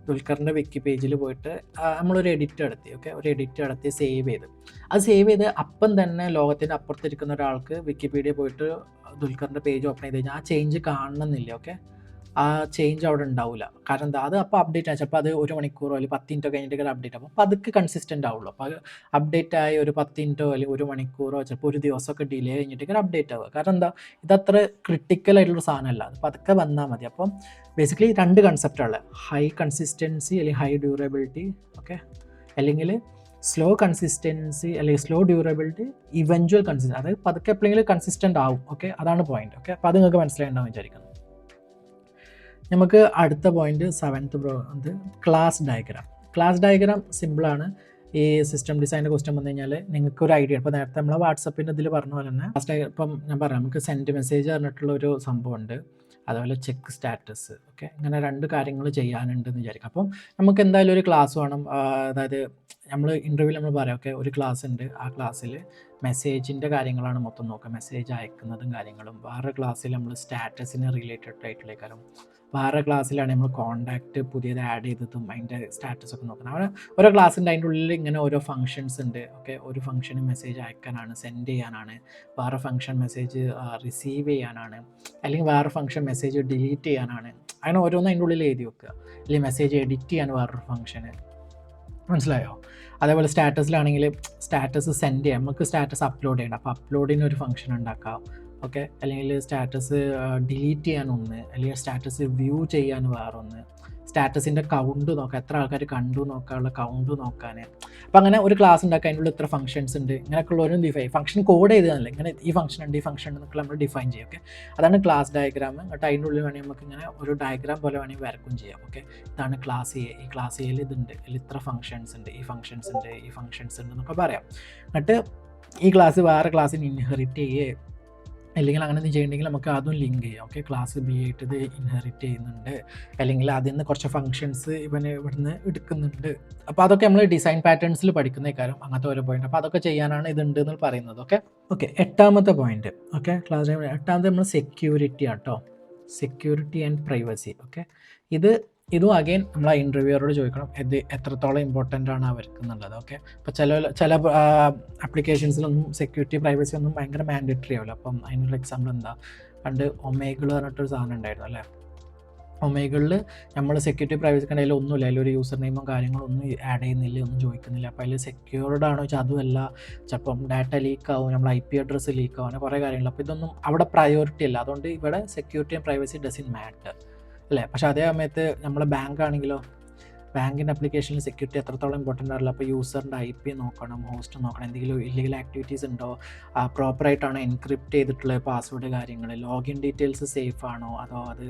ദുൽഖറിന്റെ വിക്കി പേജിൽ പോയിട്ട് നമ്മളൊരു എഡിറ്റ് നടത്തി ഓക്കെ ഒരു എഡിറ്റ് നടത്തി സേവ് ചെയ്ത്. അത് സേവ് ചെയ്ത് അപ്പം തന്നെ ലോകത്തിന്റെ അപ്പുറത്തിരിക്കുന്ന ഒരാൾക്ക് വിക്കിപീഡിയ പോയിട്ട് ദുൽഖറിന്റെ പേജ് ഓപ്പൺ ചെയ്ത് കഴിഞ്ഞാൽ ആ ചേഞ്ച് കാണണമെന്നില്ല ഓക്കെ ആ ചേഞ്ച് അവിടെ ഉണ്ടാവില്ല കാരണം എന്താ അത് അപ്പോൾ അപ്ഡേറ്റ് ആയി. ചിലപ്പോൾ അത് ഒരു മണിക്കൂറോ അല്ലെങ്കിൽ പത്ത് മിനിറ്റോ കഴിഞ്ഞിട്ട് അപ്ഡേറ്റ് ആവും. അപ്പോൾ അതൊക്കെ കൺസിസ്റ്റന്റ് ആവുള്ളൂ. അപ്പോൾ അപ്ഡേറ്റ് ആയി ഒരു പത്ത് മിനിറ്റോ അല്ലെങ്കിൽ ഒരു മണിക്കൂറോ ചിലപ്പോൾ ഒരു ദിവസമൊക്കെ ഡിലേ കഴിഞ്ഞിട്ട് അപ്ഡേറ്റ് ആവുക. കാരണം എന്താ ഇതത്ര ക്രിട്ടിക്കൽ ആയിട്ടുള്ള സാധനമല്ല. അപ്പോൾ അതൊക്കെ വന്നാൽ മതി. അപ്പം ബേസിക്കലി രണ്ട് കൺസെപ്റ്റാണ് ഹൈ കൺസിസ്റ്റൻസി അല്ലെങ്കിൽ ഹൈ ഡ്യൂറബിലിറ്റി ഓക്കെ അല്ലെങ്കിൽ സ്ലോ കൺസിസ്റ്റൻസി അല്ലെങ്കിൽ സ്ലോ ഡ്യൂറബിലിറ്റി ഇവഞ്ച്വൽ കൺസിസ്റ്റൻസി അതായത് പതുക്കെ എപ്പോഴെങ്കിലും കൺസിസ്റ്റന്റ് ആവും ഓക്കെ അതാണ് പോയിന്റ് ഓക്കെ അപ്പോൾ അത് നിങ്ങൾക്ക് മനസ്സിലായിട്ടുണ്ടാവും വിചാരിക്കുന്നു നമുക്ക് അടുത്ത പോയിന്റ് സെവൻത്ത് ഇത് ക്ലാസ് ഡയഗ്രാം ക്ലാസ് ഡയഗ്രാം സിമ്പിളാണ് ഈ സിസ്റ്റം ഡിസൈന്റെ ക്വസ്റ്റ്യൻ വന്നു കഴിഞ്ഞാൽ നിങ്ങൾക്ക് ഒരു ഐഡിയ ഇപ്പോൾ നേരത്തെ നമ്മളെ വാട്സപ്പിന്റെ ഇതിൽ പറഞ്ഞ പോലെ തന്നെ ഡയഗ്രാം ഇപ്പം ഞാൻ പറയാം നമുക്ക് സെൻഡ് മെസ്സേജ് പറഞ്ഞിട്ടുള്ള ഒരു സംഭവമുണ്ട്. അതുപോലെ ചെക്ക് സ്റ്റാറ്റസ് ഓക്കെ ഇങ്ങനെ രണ്ട് കാര്യങ്ങൾ ചെയ്യാനുണ്ടെന്ന് വിചാരിക്കാം. അപ്പം നമുക്ക് എന്തായാലും ഒരു ക്ലാസ് വേണം. അതായത് നമ്മൾ ഇന്റർവ്യൂവിൽ നമ്മൾ പറയാം ഓക്കെ ഒരു ക്ലാസ് ഉണ്ട് ആ ക്ലാസ്സിൽ മെസ്സേജിന്റെ കാര്യങ്ങളാണ് മൊത്തം നോക്കുക മെസ്സേജ് അയക്കുന്നതും കാര്യങ്ങളും. വേറെ ക്ലാസ്സിൽ നമ്മൾ സ്റ്റാറ്റസിന് റിലേറ്റഡ് ആയിട്ടുള്ള കാര്യം വേറെ ക്ലാസ്സിലാണ് നമ്മൾ കോണ്ടാക്റ്റ് പുതിയത് ആഡ് ചെയ്തതും അതിന്റെ സ്റ്റാറ്റസ് ഒക്കെ നോക്കുന്നത്. അവിടെ ഓരോ ക്ലാസ്സിന്റെ അതിന്റെ ഉള്ളിൽ ഇങ്ങനെ ഓരോ ഫങ്ഷൻസ് ഉണ്ട് ഓക്കെ ഒരു ഫംഗ്ഷന് മെസ്സേജ് അയക്കാനാണ് സെൻഡ് ചെയ്യാനാണ്. വേറെ ഫംഗ്ഷൻ മെസ്സേജ് റിസീവ് ചെയ്യാനാണ്. അല്ലെങ്കിൽ വേറെ ഫംഗ്ഷൻ മെസ്സേജ് ഡിലീറ്റ് ചെയ്യാനാണ്. അങ്ങനെ ഓരോന്നും അതിന്റെ ഉള്ളിൽ എഴുതി വെക്കുക അല്ലെങ്കിൽ മെസ്സേജ് എഡിറ്റ് ചെയ്യാൻ വേറൊരു ഫംഗ്ഷന് മനസ്സിലായോ? അതേപോലെ സ്റ്റാറ്റസിലാണെങ്കിൽ സ്റ്റാറ്റസ് സെൻഡ് ചെയ്യാം. നമുക്ക് സ്റ്റാറ്റസ് അപ്ലോഡ് ചെയ്യണം. അപ്പോൾ അപ്ലോഡിന് ഒരു ഫംഗ്ഷൻ ഉണ്ടാക്കാം. ഓക്കെ? അല്ലെങ്കിൽ സ്റ്റാറ്റസ് ഡിലീറ്റ് ചെയ്യാൻ ഒന്ന്. അല്ലെങ്കിൽ സ്റ്റാറ്റസ് വ്യൂ ചെയ്യാൻ വേറൊന്ന്. സ്റ്റാറ്റസിന്റെ കൗണ്ട് നോക്കാം. എത്ര ആൾക്കാർ കണ്ടു നോക്കാനുള്ള കൗണ്ട് നോക്കാൻ അപ്പം അങ്ങനെ ഒരു ക്ലാസ് ഉണ്ടാക്കുക അതിനുള്ള ഇത്ര ഫംഗ്ഷൻസ് ഉണ്ട്. ഇങ്ങനെയൊക്കെ ഉള്ളവരും ഡിഫൈൻ ഫംഗ്ഷൻ കോഡ് ചെയ്തതല്ല. ഇങ്ങനെ ഈ ഫംഗ്ഷൻ ഉണ്ട് ഈ ഫംഗ്ഷൻ എന്നൊക്കെ നമ്മൾ ഡിഫൈൻ ചെയ്യും ഓക്കെ അതാണ് ക്ലാസ് ഡയഗ്രാം എന്നിട്ട് അതിന്റെ ഉള്ളിൽ വേണമെങ്കിൽ നമുക്ക് ഇങ്ങനെ ഒരു ഡയഗ്രാം പോലെ വേണമെങ്കിൽ വരക്കും ചെയ്യാം ഓക്കെ ഇതാണ് ക്ലാസ് എ ഈ ക്ലാസ് എയിൽ ഇതുണ്ട്. ഇതിൽ ഇത്ര ഫംഗ്ഷൻസ് ഉണ്ട്. ഈ ഫംഗ്ഷൻസ് ഉണ്ട് ഈ ഫംഗ്ഷൻസ് ഉണ്ട് എന്നൊക്കെ പറയാം. എന്നിട്ട് ഈ ക്ലാസ് വേറെ ക്ലാസ്സിന് ഇൻഹെറിറ്റ് ചെയ്യേ. അല്ലെങ്കിൽ അങ്ങനെ ഒന്നും ചെയ്യണമെങ്കിൽ നമുക്ക് അതും ലിങ്ക് ചെയ്യാം. ഓക്കെ ക്ലാസ് ബി ആയിട്ട് ഇത് ഇൻഹെറിറ്റ് ചെയ്യുന്നുണ്ട്. അല്ലെങ്കിൽ അതിൽ നിന്ന് കുറച്ച് ഫങ്ഷൻസ് ഇവന് ഇവിടുന്ന് എടുക്കുന്നുണ്ട്. അപ്പോൾ അതൊക്കെ നമ്മൾ ഡിസൈൻ പാറ്റേൺസിൽ പഠിക്കുന്ന കാര്യം അങ്ങനത്തെ ഓരോ പോയിന്റ് അപ്പോൾ അതൊക്കെ ചെയ്യാനാണ് ഇതുണ്ട് എന്ന് പറയുന്നത്. ഓക്കെ ഓക്കെ എട്ടാമത്തെ പോയിന്റ് ഓക്കെ ക്ലാസ് എട്ടാമത്തെ നമ്മൾ സെക്യൂരിറ്റി ആട്ടോ. സെക്യൂരിറ്റി ആൻഡ് പ്രൈവസി ഓക്കെ ഇത് ഇതും അഗെയിൻ നമ്മൾ ആ ഇന്റർവ്യൂവറോട് ചോദിക്കണം ഇത് എത്രത്തോളം ഇമ്പോർട്ടന്റ് ആണ് അവർക്ക് എന്നുള്ളത് ഓക്കെ അപ്പോൾ ചില ചില ആപ്ലിക്കേഷൻസിലൊന്നും സെക്യൂരിറ്റി പ്രൈവസി ഒന്നും ഭയങ്കര മാൻഡേറ്ററി ആവില്ല. അപ്പം അതിനുള്ള എക്സാമ്പിൾ എന്താ? പണ്ട് ഒമേഗിൾ പറഞ്ഞിട്ടൊരു സാധനം ഉണ്ടായിരുന്നു അല്ലേ? ഒമേഗിളിൽ നമ്മൾ സെക്യൂരിറ്റി പ്രൈവസി കണ്ടതിൽ ഒന്നുമില്ല. ഒരു യൂസർ നെയിമോ കാര്യങ്ങളോ ഒന്നും ആഡ് ചെയ്യുന്നില്ല ഒന്നും ചോദിക്കുന്നില്ല. അപ്പോൾ അതിൽ സെക്യൂർഡ് ആണോ വെച്ചാൽ അതുമല്ല. ചിലപ്പം ഡാറ്റ ലീക്ക് ആവും നമ്മൾ ഐ പി അഡ്രസ്സ് ലീക്ക് ആവും അങ്ങനെ കുറേ കാര്യങ്ങൾ അപ്പോൾ ഇതൊന്നും അവിടെ പ്രയോറിറ്റി അല്ല. അതുകൊണ്ട് ഇവിടെ security and privacy in matter അല്ലേ? പക്ഷേ അതേ സമയത്ത് നമ്മളെ ബാങ്ക് ആണെങ്കിലോ ബാങ്കിന്റെ അപ്ലിക്കേഷനിൽ സെക്യൂരിറ്റി എത്രത്തോളം ഇമ്പോർട്ടന്റ് ആണല്ലോ. അപ്പോൾ യൂസറിന്റെ ഐ പി നോക്കണം ഹോസ്റ്റ് നോക്കണം എന്തെങ്കിലും ഇല്ലീഗൽ ആക്ടിവിറ്റീസ് ഉണ്ടോ? പ്രോപ്പറായിട്ടാണോ എൻക്രിപ്റ്റ് ചെയ്തിട്ടുള്ള പാസ്വേഡ് കാര്യങ്ങൾ ലോഗിൻ ഡീറ്റെയിൽസ് സേഫ് ആണോ? അതോ അത്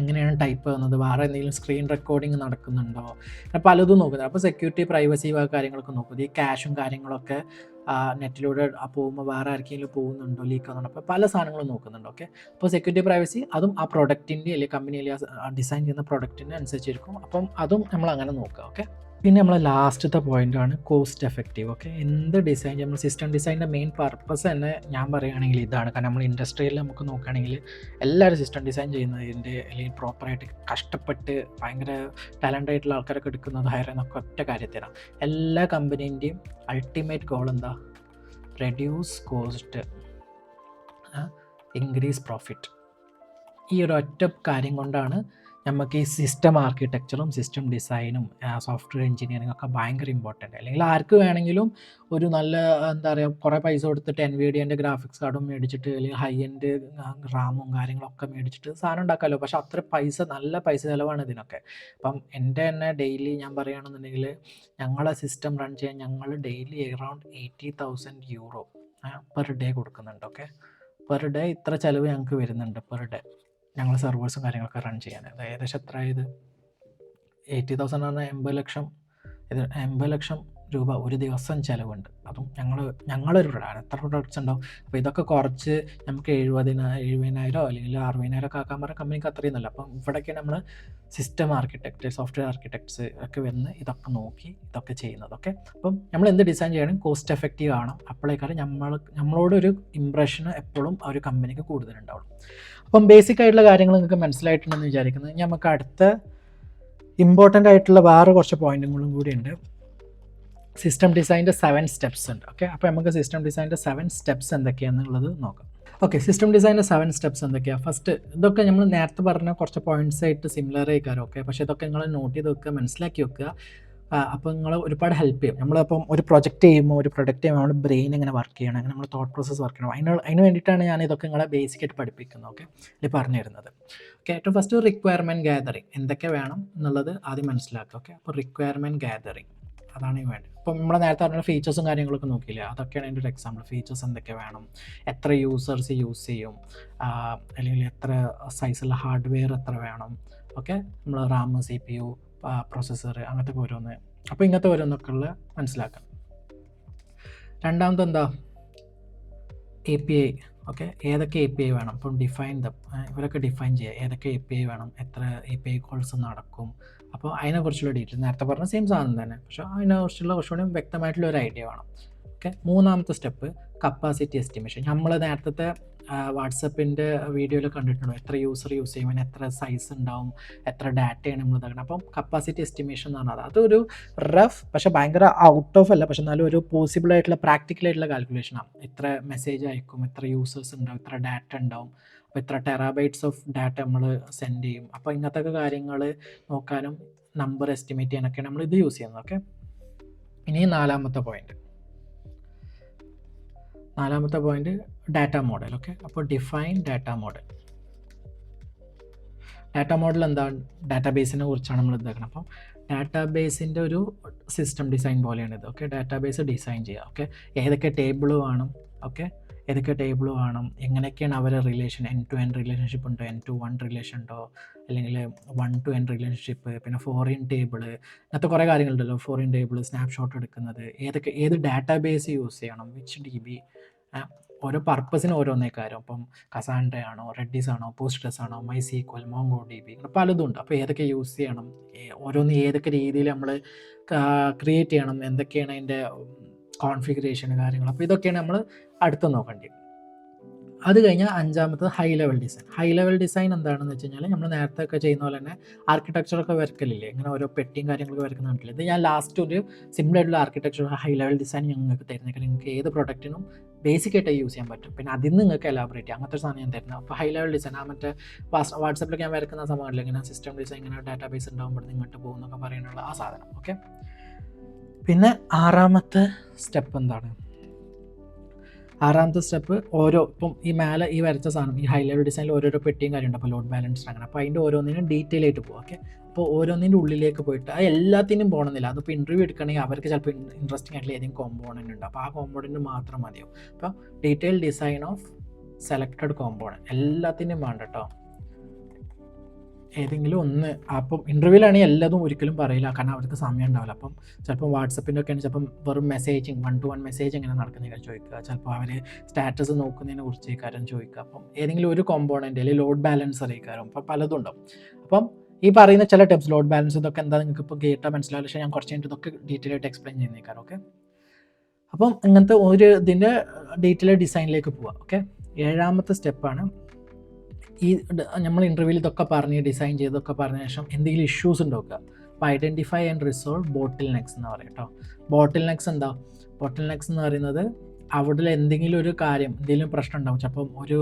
എങ്ങനെയാണ് ടൈപ്പ് ചെയ്യുന്നത് വേറെ എന്തെങ്കിലും സ്ക്രീൻ റെക്കോർഡിംഗ് നടക്കുന്നുണ്ടോ? അങ്ങനെ പലതും നോക്കുന്നത് അപ്പോൾ സെക്യൂരിറ്റി പ്രൈവസി കാര്യങ്ങളൊക്കെ നോക്കുന്നത് ഈ ക്യാഷും കാര്യങ്ങളൊക്കെ നെറ്റിലൂടെ പോകുമ്പോൾ വേറെ ആർക്കെങ്കിലും പോകുന്നുണ്ടോ? ലീക്ക് ആകുന്നുണ്ടോ അപ്പോൾ പല സാധനങ്ങളും നോക്കുന്നുണ്ട്. ഓക്കെ? അപ്പോൾ സെക്യൂരിറ്റി പ്രൈവസി അതും ആ പ്രൊഡക്റ്റിന്റെ അല്ലെങ്കിൽ കമ്പനി അല്ലെങ്കിൽ ഡിസൈൻ ചെയ്യുന്ന പ്രൊഡക്റ്റിന്റെ അനുസരിച്ചിരിക്കും. അപ്പം അതും നമ്മൾ അങ്ങനെ നോക്കുക. ഓക്കെ? പിന്നെ നമ്മളെ ലാസ്റ്റത്തെ പോയിന്റാണ് കോസ്റ്റ് എഫക്റ്റീവ് ഓക്കെ എന്ത് ഡിസൈൻ നമ്മൾ സിസ്റ്റം ഡിസൈനിന്റെ മെയിൻ പർപ്പസ് തന്നെ ഞാൻ പറയുകയാണെങ്കിൽ ഇതാണ്. കാരണം നമ്മൾ ഇൻഡസ്ട്രിയിൽ നമുക്ക് നോക്കുകയാണെങ്കിൽ എല്ലാവരും സിസ്റ്റം ഡിസൈൻ ചെയ്യുന്നതിന്റെ അല്ലെങ്കിൽ പ്രോപ്പറായിട്ട് കഷ്ടപ്പെട്ട് ഭയങ്കര ടാലന്റ് ആയിട്ടുള്ള ആൾക്കാരൊക്കെ എടുക്കുന്നത് ഹയർ എന്നൊക്കെ ഒറ്റ കാര്യത്തിലാണ് എല്ലാ കമ്പനീന്റെയും അൾട്ടിമേറ്റ് ഗോൾ എന്താ? റെഡ്യൂസ് കോസ്റ്റ് ഇൻക്രീസ് പ്രോഫിറ്റ് ഈ ഒരു ഒറ്റ കാര്യം കൊണ്ടാണ് നമുക്ക് ഈ സിസ്റ്റം ആർക്കിടെക്ചറും സിസ്റ്റം ഡിസൈനും സോഫ്റ്റ്വെയർ എഞ്ചിനീയറിംഗ് ഒക്കെ ഭയങ്കര ഇമ്പോർട്ടന്റ് അല്ലെങ്കിൽ ആർക്ക് വേണമെങ്കിലും ഒരു നല്ല എന്താ പറയുക കുറേ പൈസ കൊടുത്തിട്ട് എൻ വി ഡിന്റെ ഗ്രാഫിക്സ് കാർഡും മേടിച്ചിട്ട് അല്ലെങ്കിൽ ഹൈ എൻഡ് റാമും കാര്യങ്ങളൊക്കെ മേടിച്ചിട്ട് സാധനം ഉണ്ടാക്കാമല്ലോ. പക്ഷെ അത്ര പൈസ നല്ല പൈസ ചിലവാണ് ഇതിനൊക്കെ. അപ്പം എന്റെ തന്നെ ഡെയിലി ഞാൻ പറയുകയാണെന്നുണ്ടെങ്കിൽ ഞങ്ങളെ സിസ്റ്റം റൺ ചെയ്യാൻ ഞങ്ങൾ daily around eighty thousand euro per day കൊടുക്കുന്നുണ്ട് ഓക്കെ പെർ ഡേ ഇത്ര ചിലവ് ഞങ്ങൾക്ക് വരുന്നുണ്ട് പെർ ഡേ ഞങ്ങൾ സെർവേഴ്സും കാര്യങ്ങളൊക്കെ റൺ ചെയ്യാൻ. അത് ഏകദേശം എത്ര ഇത്? എയ്റ്റി തൗസൻഡ് പറഞ്ഞാൽ എൺപത് ലക്ഷം. ഇത് എൺപത് ലക്ഷം രൂപ ഒരു ദിവസം ചിലവുണ്ട്. അതും ഞങ്ങൾ ഞങ്ങളൊരു പ്രൊഡക്റ്റ് എത്ര പ്രൊഡക്ട്സ് ഉണ്ടാവും? അപ്പോൾ ഇതൊക്കെ കുറച്ച് നമുക്ക് എഴുപതിന എഴുപതിനായിരോ അല്ലെങ്കിൽ അറുപതിനായിരം ഒക്കെ ആക്കാൻ പറഞ്ഞാൽ കമ്പനിക്ക് അത്രയും നല്ല. അപ്പം ഇവിടെയൊക്കെ നമ്മൾ സിസ്റ്റം ആർക്കിടെക്റ്റ് സോഫ്റ്റ്വെയർ ആർക്കിടെക്ട്സ് ഒക്കെ വന്ന് ഇതൊക്കെ നോക്കി ഇതൊക്കെ ചെയ്യുന്നത്. ഓക്കെ അപ്പം നമ്മൾ എന്ത് ഡിസൈൻ ചെയ്യണം? കോസ്റ്റ് എഫക്റ്റീവ് ആണ്. അപ്പോഴേക്കാളും നമ്മൾ നമ്മളോടൊരു ഇമ്പ്രഷൻ എപ്പോഴും ആ ഒരു കമ്പനിക്ക് കൂടുതലുണ്ടാവുള്ളൂ. അപ്പം ബേസിക് ആയിട്ടുള്ള കാര്യങ്ങൾ നിങ്ങൾക്ക് മനസ്സിലായിട്ടുണ്ടെന്ന് വിചാരിക്കുന്നത് നമുക്ക് അടുത്ത ഇമ്പോർട്ടന്റ് ആയിട്ടുള്ള വേറെ കുറച്ച് പോയിന്റുകളും കൂടി ഉണ്ട്. സിസ്റ്റം ഡിസൈന്റെ സെവൻ സ്റ്റെപ്സ് ഉണ്ട്. ഓക്കെ അപ്പോൾ നമുക്ക് സിസ്റ്റം ഡിസൈന്റെ സെവൻ സ്റ്റെപ്സ് എന്തൊക്കെയാണെന്നുള്ളത് നോക്കാം. ഓക്കെ സിസ്റ്റം ഡിസൈന്റെ സെവൻ സ്റ്റെപ്സ് എന്തൊക്കെയാണ് ഫസ്റ്റ് ഇതൊക്കെ നമ്മൾ നേരത്തെ പറഞ്ഞ കുറച്ച് പോയിന്റ്സ് ആയിട്ട് സിമിലർ ആയിക്കാരം. ഓക്കെ പക്ഷേ ഇതൊക്കെ നിങ്ങൾ നോട്ട് ചെയ്ത് വെക്കുക മനസ്സിലാക്കി വെക്കുക. അപ്പോൾ നിങ്ങൾ ഒരുപാട് ഹെൽപ്പ് ചെയ്യും. നമ്മളിപ്പം ഒരു പ്രൊജക്റ്റ് ചെയ്യുമ്പോൾ ഒരു പ്രൊഡക്റ്റ് ചെയ്യുമ്പോൾ നമ്മുടെ ബ്രെയിൻ എങ്ങനെ വർക്ക് ചെയ്യണം? അങ്ങനെ നമ്മൾ തോട്ട് പ്രോസസ്സ് വർക്ക് ചെയ്യണം? അതിന് അതിന് വേണ്ടിയിട്ടാണ് ഞാൻ ഇതൊക്കെ നിങ്ങളെ ബേസിക് ആയിട്ട് പഠിപ്പിക്കുന്നത്. ഓക്കെ ഇത് പറഞ്ഞു തരുന്നത് ഓക്കെ ഏറ്റവും ഫസ്റ്റ് റിക്വയർമെന്റ് ഗ്യാതറിങ് എന്തൊക്കെ വേണം എന്നുള്ളത് ആദ്യം മനസ്സിലാക്കുക. ഓക്കെ അപ്പോൾ റിക്വയർമെന്റ് ഗ്യാതറിങ് അതാണ് ഈ വേണ്ടത്. ഇപ്പം നമ്മൾ നേരത്തെ പറഞ്ഞ ഫീച്ചേഴ്സും കാര്യങ്ങളൊക്കെ നോക്കിയില്ലേ? അതൊക്കെയാണ് എന്റെ ഒരു എക്സാമ്പിൾ ഫീച്ചേഴ്സ് എന്തൊക്കെ വേണം? എത്ര യൂസേഴ്സ് യൂസ് ചെയ്യും? അല്ലെങ്കിൽ എത്ര സൈസുള്ള ഹാർഡ്വെയർ എത്ര വേണം? ഓക്കെ നമ്മൾ RAM C P U processor അങ്ങനത്തെ ഓരോന്ന്. അപ്പോൾ ഇങ്ങനത്തെ ഓരോന്നൊക്കെ ഉള്ള മനസ്സിലാക്കാം. രണ്ടാമത് എന്താ? എ പി ഐ ഓക്കെ ഏതൊക്കെ എ പി ഐ വേണം? ഇപ്പം ഡിഫൈൻ ദ ഇവരൊക്കെ ഡിഫൈൻ ചെയ്യുക. ഏതൊക്കെ എ പി ഐ വേണം? എത്ര എ പി ഐ കോൾസ് നടക്കും? അപ്പോൾ അതിനെക്കുറിച്ചുള്ള ഡീറ്റെയിൽ നേരത്തെ പറഞ്ഞ സെയിം സാധനം തന്നെ. പക്ഷേ അതിനെക്കുറിച്ചുള്ള കുറച്ചുകൂടി വ്യക്തമായിട്ടുള്ള ഒരു ഐഡിയ വേണം. ഓക്കെ മൂന്നാമത്തെ സ്റ്റെപ്പ് കപ്പാസിറ്റി എസ്റ്റിമേഷൻ നമ്മൾ നേരത്തെ വാട്സപ്പിന്റെ വീഡിയോയിൽ കണ്ടിട്ടുണ്ടോ? എത്ര യൂസർ യൂസ് ചെയ്യും എത്ര സൈസ് ഉണ്ടാവും? എത്ര ഡാറ്റയാണ് നമ്മൾ ഇതാക്കണം അപ്പം കപ്പാസിറ്റി എസ്റ്റിമേഷൻ എന്ന് പറഞ്ഞാൽ അതൊരു റഫ് പക്ഷെ ഭയങ്കര ഔട്ട് ഓഫ് അല്ല. പക്ഷെ എന്നാലും ഒരു പോസിബിൾ ആയിട്ടുള്ള പ്രാക്ടിക്കൽ ആയിട്ടുള്ള കാൽക്കുലേഷനാണ് എത്ര മെസ്സേജ് അയക്കും? എത്ര യൂസേഴ്സ് ഉണ്ടാവും? എത്ര ഡാറ്റ ഉണ്ടാവും? അപ്പോൾ ഇത്ര ടെറാബൈറ്റ്സ് ഓഫ് ഡാറ്റ നമ്മൾ സെൻഡ് ചെയ്യും. അപ്പോൾ ഇങ്ങനത്തെ കാര്യങ്ങൾ നോക്കാനും നമ്പർ എസ്റ്റിമേറ്റ് ചെയ്യാനൊക്കെയാണ് നമ്മൾ ഇത് യൂസ് ചെയ്യുന്നത്. ഓക്കെ ഇനി നാലാമത്തെ പോയിന്റ് നാലാമത്തെ പോയിന്റ് ഡാറ്റ മോഡൽ ഓക്കെ അപ്പോൾ define data model data model എന്താണ് ഡാറ്റാബേസിനെ കുറിച്ചാണ് നമ്മൾ ഇതാക്കുന്നത് അപ്പം ഡാറ്റാബേസിന്റെ ഒരു സിസ്റ്റം ഡിസൈൻ പോലെയാണ് ഇത്. ഓക്കെ ഡാറ്റാബേസ് ഡിസൈൻ ചെയ്യുക. ഓക്കെ ഏതൊക്കെ ടേബിൾ വേണം? ഓക്കെ ഏതൊക്കെ ടേബിൾ വേണം എങ്ങനെയൊക്കെയാണ് അവരെ relation N to N relationship ഉണ്ടോ? എൻ ടു വൺ റിലേഷൻ ഉണ്ടോ? അല്ലെങ്കിൽ വൺ ടു എൻ റിലേഷൻഷിപ്പ് പിന്നെ ഫോറിൻ ടേബിൾ അങ്ങനത്തെ കുറേ കാര്യങ്ങളുണ്ടല്ലോ. ഫോറിൻ ടേബിൾ സ്നാപ്ഷോട്ട് എടുക്കുന്നത്. ഏതൊക്കെ ഏത് ഡാറ്റാബേസ് യൂസ് ചെയ്യണം? വിച്ച് ഡി ബി ഓരോ പർപ്പസിന് ഓരോന്നേ കാര്യം അപ്പം കസാൻഡ ആണോ റെഡ്ഡീസ് ആണോ പോസ്റ്റ്രസ് ആണോ മൈ സീക്വൽ മോങ്കോ ഡി ബി അങ്ങനെ പലതും ഉണ്ട്. അപ്പോൾ ഏതൊക്കെ യൂസ് ചെയ്യണം? ഓരോന്ന് ഏതൊക്കെ രീതിയിൽ നമ്മൾ ക്രിയേറ്റ് ചെയ്യണം? എന്തൊക്കെയാണ് അതിന്റെ കോൺഫിഗറേഷൻ കാര്യങ്ങൾ അപ്പോൾ ഇതൊക്കെയാണ് നമ്മൾ അടുത്ത് നോക്കേണ്ടി അത് കഴിഞ്ഞാൽ അഞ്ചാമത്തത് high level design high level design എന്താണെന്ന് വെച്ച് കഴിഞ്ഞാൽ നമ്മൾ നേരത്തെ ഒക്കെ ചെയ്യുന്ന പോലെ തന്നെ ആർക്കിടെക്ചറൊക്കെ വരക്കലില്ലേ? ഇങ്ങനെ ഓരോ പെട്ടിയും കാര്യങ്ങളൊക്കെ വരക്കുന്ന കണ്ടില്ല ഇത് ഞാൻ ലാസ്റ്റ് ഒരു സിമ്പിൾ ആയിട്ടുള്ള ആർക്കിടെക്ചർ ഹൈ ലെവൽ ഡിസൈൻ നിങ്ങൾക്ക് തരുന്നേക്കാം നിങ്ങൾക്ക് ഏത് പ്രൊഡക്റ്റിനും ബേസിക് ആയിട്ട് യൂസ് ചെയ്യാൻ പറ്റും. പിന്നെ അതിൽ നിന്ന് നിങ്ങൾക്ക് എലാബറേറ്റ് ചെയ്യാം. അങ്ങനത്തെ സാധനം ഞാൻ തരുന്നത്. അപ്പോൾ ഹൈ ലെവൽ ഡിസൈൻ ആ മറ്റേ വാട്സപ്പിലൊക്കെ ഞാൻ വരക്കുന്ന സമയമില്ല ഇങ്ങനെ സിസ്റ്റം ഡിസൈൻ ഇങ്ങനെ ഡാറ്റാബേസ് ഉണ്ടാകുമ്പോൾ ഇങ്ങോട്ട് പോകുന്നൊക്കെ പറയാനുള്ള ആ സാധനം. ഓക്കെ പിന്നെ ആറാമത്തെ സ്റ്റെപ്പ് എന്താണ്? ആറാമത്തെ സ്റ്റെപ്പ് ഓരോ ഇപ്പം ഈ മേലെ ഈ വരച്ച സാധനം ഈ ഹൈ ലെവൽ ഡിസൈനിൽ ഓരോരോ പെട്ടിയും കാര്യമുണ്ട് അപ്പോൾ ലോഡ് ബാലൻസ് അങ്ങനെ. അപ്പോൾ അതിന്റെ ഓരോന്നിനും ഡീറ്റെയിൽ ആയിട്ട് പോകും ഓക്കെ അപ്പോൾ ഓരോന്നിന്റെ ഉള്ളിലേക്ക് പോയിട്ട് അത് എല്ലാത്തിനും പോകണമെന്നില്ല അതിപ്പോൾ ഇന്റർവ്യൂ എടുക്കണമെങ്കിൽ അവർക്ക് ചിലപ്പോൾ ഇൻട്രസ്റ്റിംഗ് ആയിട്ടുള്ള ഏതെങ്കിലും കോമ്പോണന്റ് ഉണ്ട്. അപ്പോൾ ആ കോമ്പോണന്റ് മാത്രം മതിയാവും. അപ്പോൾ detail design of selected component എല്ലാത്തിനും വേണ്ട കേട്ടോ ഏതെങ്കിലും ഒന്ന് അപ്പം ഇന്റർവ്യൂവിലാണെങ്കിൽ എല്ലാതും ഒരിക്കലും പറയില്ല. കാരണം അവർക്ക് സമയം ഉണ്ടാവില്ല. അപ്പം ചിലപ്പം വാട്സപ്പിന്റെ ഒക്കെ ചിലപ്പം വെറും messaging one to one message എങ്ങനെ നടക്കുന്നതിനെ ചോദിക്കുക. ചിലപ്പോൾ അവർ സ്റ്റാറ്റസ് നോക്കുന്നതിനെ കുറിച്ച് കാര്യം ചോദിക്കുക. അപ്പം ഏതെങ്കിലും ഒരു കോമ്പോണന്റ് അല്ലെങ്കിൽ ലോഡ് ബാലൻസ് അറിയിക്കാറും അപ്പം പലതും ഉണ്ടാവും. അപ്പം ഈ പറയുന്ന ചില ടിപ്സ് ലോഡ് ബാലൻസ് ഇതൊക്കെ എന്താ നിങ്ങൾക്ക് ഇപ്പോൾ കേട്ടാൽ മനസ്സിലാവില്ല. പക്ഷേ ഞാൻ കുറച്ച് കഴിഞ്ഞിട്ട് ഇതൊക്കെ ഡീറ്റെയിൽ ആയിട്ട് എക്സ്പ്ലെയിൻ ചെയ്യുന്നേക്കാരം ഓക്കെ അപ്പം ഇങ്ങനത്തെ ഒരു ഇതിന്റെ ഡീറ്റെയിൽ ഡിസൈനിലേക്ക് പോവാം. ഓക്കെ ഏഴാമത്തെ സ്റ്റെപ്പാണ് ഈ നമ്മൾ ഇന്റർവ്യൂവിൽ ഇതൊക്കെ പറഞ്ഞ് ഡിസൈൻ ചെയ്തൊക്കെ പറഞ്ഞ ശേഷം എന്തെങ്കിലും ഇഷ്യൂസ് ഉണ്ടാക്കുക അപ്പോൾ identify and resolve bottlenecks എന്ന് പറയും കേട്ടോ ബോട്ടിൽ നെക്സ് എന്താ? ബോട്ടിൽ നെക്സ് എന്ന് പറയുന്നത് അവിടെ എന്തെങ്കിലും ഒരു കാര്യം എന്തെങ്കിലും പ്രശ്നം ഉണ്ടാവും. ചിലപ്പം ഒരു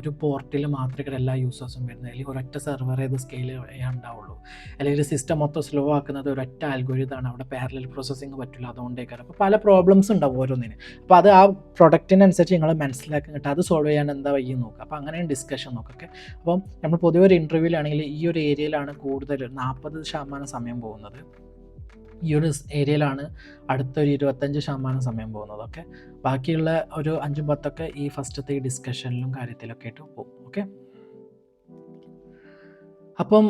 ഒരു പോർട്ടിൽ മാത്രമേ എല്ലാ യൂസേഴ്സും വരുന്നത് അല്ലെങ്കിൽ ഒരൊറ്റ സെർവർ ചെയ്ത് സ്കെയിൽ ഉണ്ടാവുള്ളൂ. അല്ലെങ്കിൽ സിസ്റ്റം മൊത്തം സ്ലോ ആക്കുന്നത് ഒരൊറ്റ ആൽഗോരിതാണ് അവിടെ പാരലൽ പ്രോസസ്സിങ് പറ്റില്ല അതുകൊണ്ടേക്കാരം അപ്പോൾ പല പ്രോബ്ലംസ് ഉണ്ടാവും ഓരോന്നിന്. അപ്പോൾ അത് ആ പ്രൊഡക്റ്റിനനുസരിച്ച് നിങ്ങൾ മനസ്സിലാക്കി കിട്ടും. അത് സോൾവ് ചെയ്യാൻ എന്താ വഴി നോക്കുക. അപ്പോൾ അങ്ങനെ ഡിസ്കഷൻ നോക്കുക. ഓക്കെ അപ്പം നമ്മൾ പൊതുവെ ഒരു ഇന്റർവ്യൂവിലാണെങ്കിൽ ഈ ഒരു ഏരിയയിലാണ് കൂടുതൽ നാൽപ്പത് ശതമാനം സമയം പോകുന്നത്. ഈ ഒരു ഏരിയയിലാണ് അടുത്തൊരു ഇരുപത്തഞ്ച് ശതമാനം സമയം പോകുന്നത് ഓക്കെ ബാക്കിയുള്ള ഒരു അഞ്ചും പത്തൊക്കെ ഈ ഫസ്റ്റത്തെ ഈ ഡിസ്കഷനിലും കാര്യത്തിലൊക്കെ ആയിട്ട് പോകും ഓക്കെ അപ്പം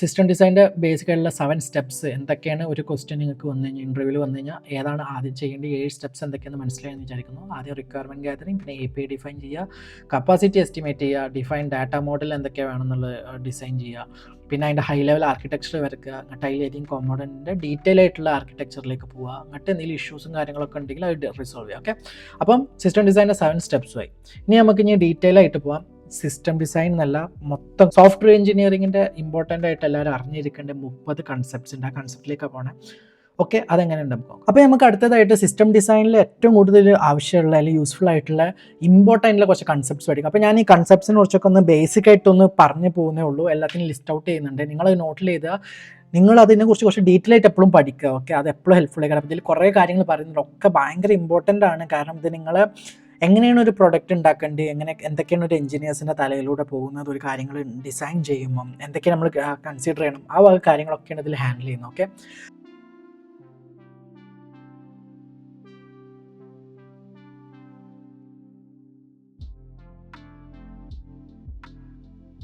സിസ്റ്റം ഡിസൈന്റെ ബേസിക് ആയിട്ടുള്ള സെവൻ സ്റ്റെപ്സ് എന്തൊക്കെയാണ് ഒരു ക്വസ്റ്റ്യൻ നിങ്ങൾക്ക് വന്നു കഴിഞ്ഞാൽ ഇന്റർവ്യൂവിൽ വന്നു കഴിഞ്ഞാൽ ഏതാണ് ആദ്യം ചെയ്യേണ്ട ഏഴ് സ്റ്റെപ്സ് എന്തൊക്കെയാണ് മനസ്സിലായെന്ന് വിചാരിക്കുന്നു. ആദ്യം റിക്വയർമെന്റ് ഗാദറിങ് പിന്നെ എ പി ഡിഫൈൻ ചെയ്യുക. കപ്പാസിറ്റി എസ്റ്റിമേറ്റ് ചെയ്യുക ഡിഫൈൻ ഡാറ്റ മോഡൽ എന്തൊക്കെയാണ് വേണമെന്നുള്ളത് ഡിസൈൻ ചെയ്യുക. പിന്നെ അതിന്റെ ഹൈ ലെവൽ ആർക്കിടെക്ചർ വരക്കുക. എന്നിട്ട് അതിൽ ഏതെങ്കിലും കോമ്പോണന്റിന്റെ ഡീറ്റെയിൽ ആയിട്ടുള്ള ആർക്കിടെക്ചറിലേക്ക് പോവുക. എന്നിട്ട് എന്തെങ്കിലും ഇഷ്യൂസും കാര്യങ്ങളൊക്കെ ഉണ്ടെങ്കിൽ അത് റിസോൾവ് ചെയ്യുക. ഓക്കെ അപ്പം സിസ്റ്റം ഡിസൈന്റെ സെവൻ സ്റ്റെപ്സുമായി ഇനി നമുക്ക് ഇനി ഡീറ്റെയിൽ ആയിട്ട് പോവാം. സിസ്റ്റം ഡിസൈൻ എന്നല്ല മൊത്തം സോഫ്റ്റ്വെയർ എഞ്ചിനീയറിങ്ങിന്റെ ഇമ്പോർട്ടന്റ് ആയിട്ട് എല്ലാവരും അറിഞ്ഞിരിക്കേണ്ട മുപ്പത് കൺസെപ്റ്റ്സ് ഉണ്ട്. ആ കൺസെപ്റ്റിലേക്ക് പോകണേ ഓക്കെ അതെങ്ങനെ ഉണ്ട് നമുക്ക് അപ്പോൾ നമുക്ക് അടുത്തതായിട്ട് സിസ്റ്റം ഡിസൈനിൽ ഏറ്റവും കൂടുതൽ ആവശ്യമുള്ള അല്ലെങ്കിൽ യൂസ്ഫുൾ ആയിട്ടുള്ള ഇമ്പോർട്ടന്റ് ആയിട്ടുള്ള കുറച്ച് കൺസെപ്റ്റ്സ് പഠിക്കും. അപ്പോൾ ഞാൻ ഈ കൺസെപ്റ്റ്സിനെ കുറിച്ചൊക്കെ ഒന്ന് ബേസിക് ആയിട്ടൊന്ന് പറഞ്ഞു പോകുന്നേ ഉള്ളൂ. എല്ലാത്തിനും ലിസ്റ്റ് ഔട്ട് ചെയ്യുന്നുണ്ട്. നിങ്ങൾ നോട്ടിൽ ചെയ്താൽ നിങ്ങൾ അതിനെക്കുറിച്ച് കുറച്ച് ഡീറ്റെയിൽ ആയിട്ട് എപ്പോഴും പഠിക്കുക. ഓക്കെ അത് എപ്പോഴും ഹെൽപ്ഫുൾ ആയി കാരണം ഇതിൽ കുറേ കാര്യങ്ങൾ പറയുന്നുണ്ട്. ഒക്കെ ഭയങ്കര ഇമ്പോർട്ടന്റ് ആണ്. കാരണം ഇത് നിങ്ങളെ എങ്ങനെയാണ് ഒരു പ്രൊഡക്റ്റ് ഉണ്ടാക്കേണ്ടത്? എങ്ങനെ എന്തൊക്കെയാണ് ഒരു എഞ്ചിനീയേഴ്സിന്റെ തലയിലൂടെ പോകുന്നത്? ഒരു കാര്യങ്ങൾ ഡിസൈൻ ചെയ്യുമ്പം എന്തൊക്കെ നമ്മൾ കൺസിഡർ ചെയ്യണം? ആ വക കാര്യങ്ങളൊക്കെയാണ് ഇതിൽ ഹാൻഡിൽ ചെയ്യുന്നത്. ഓക്കെ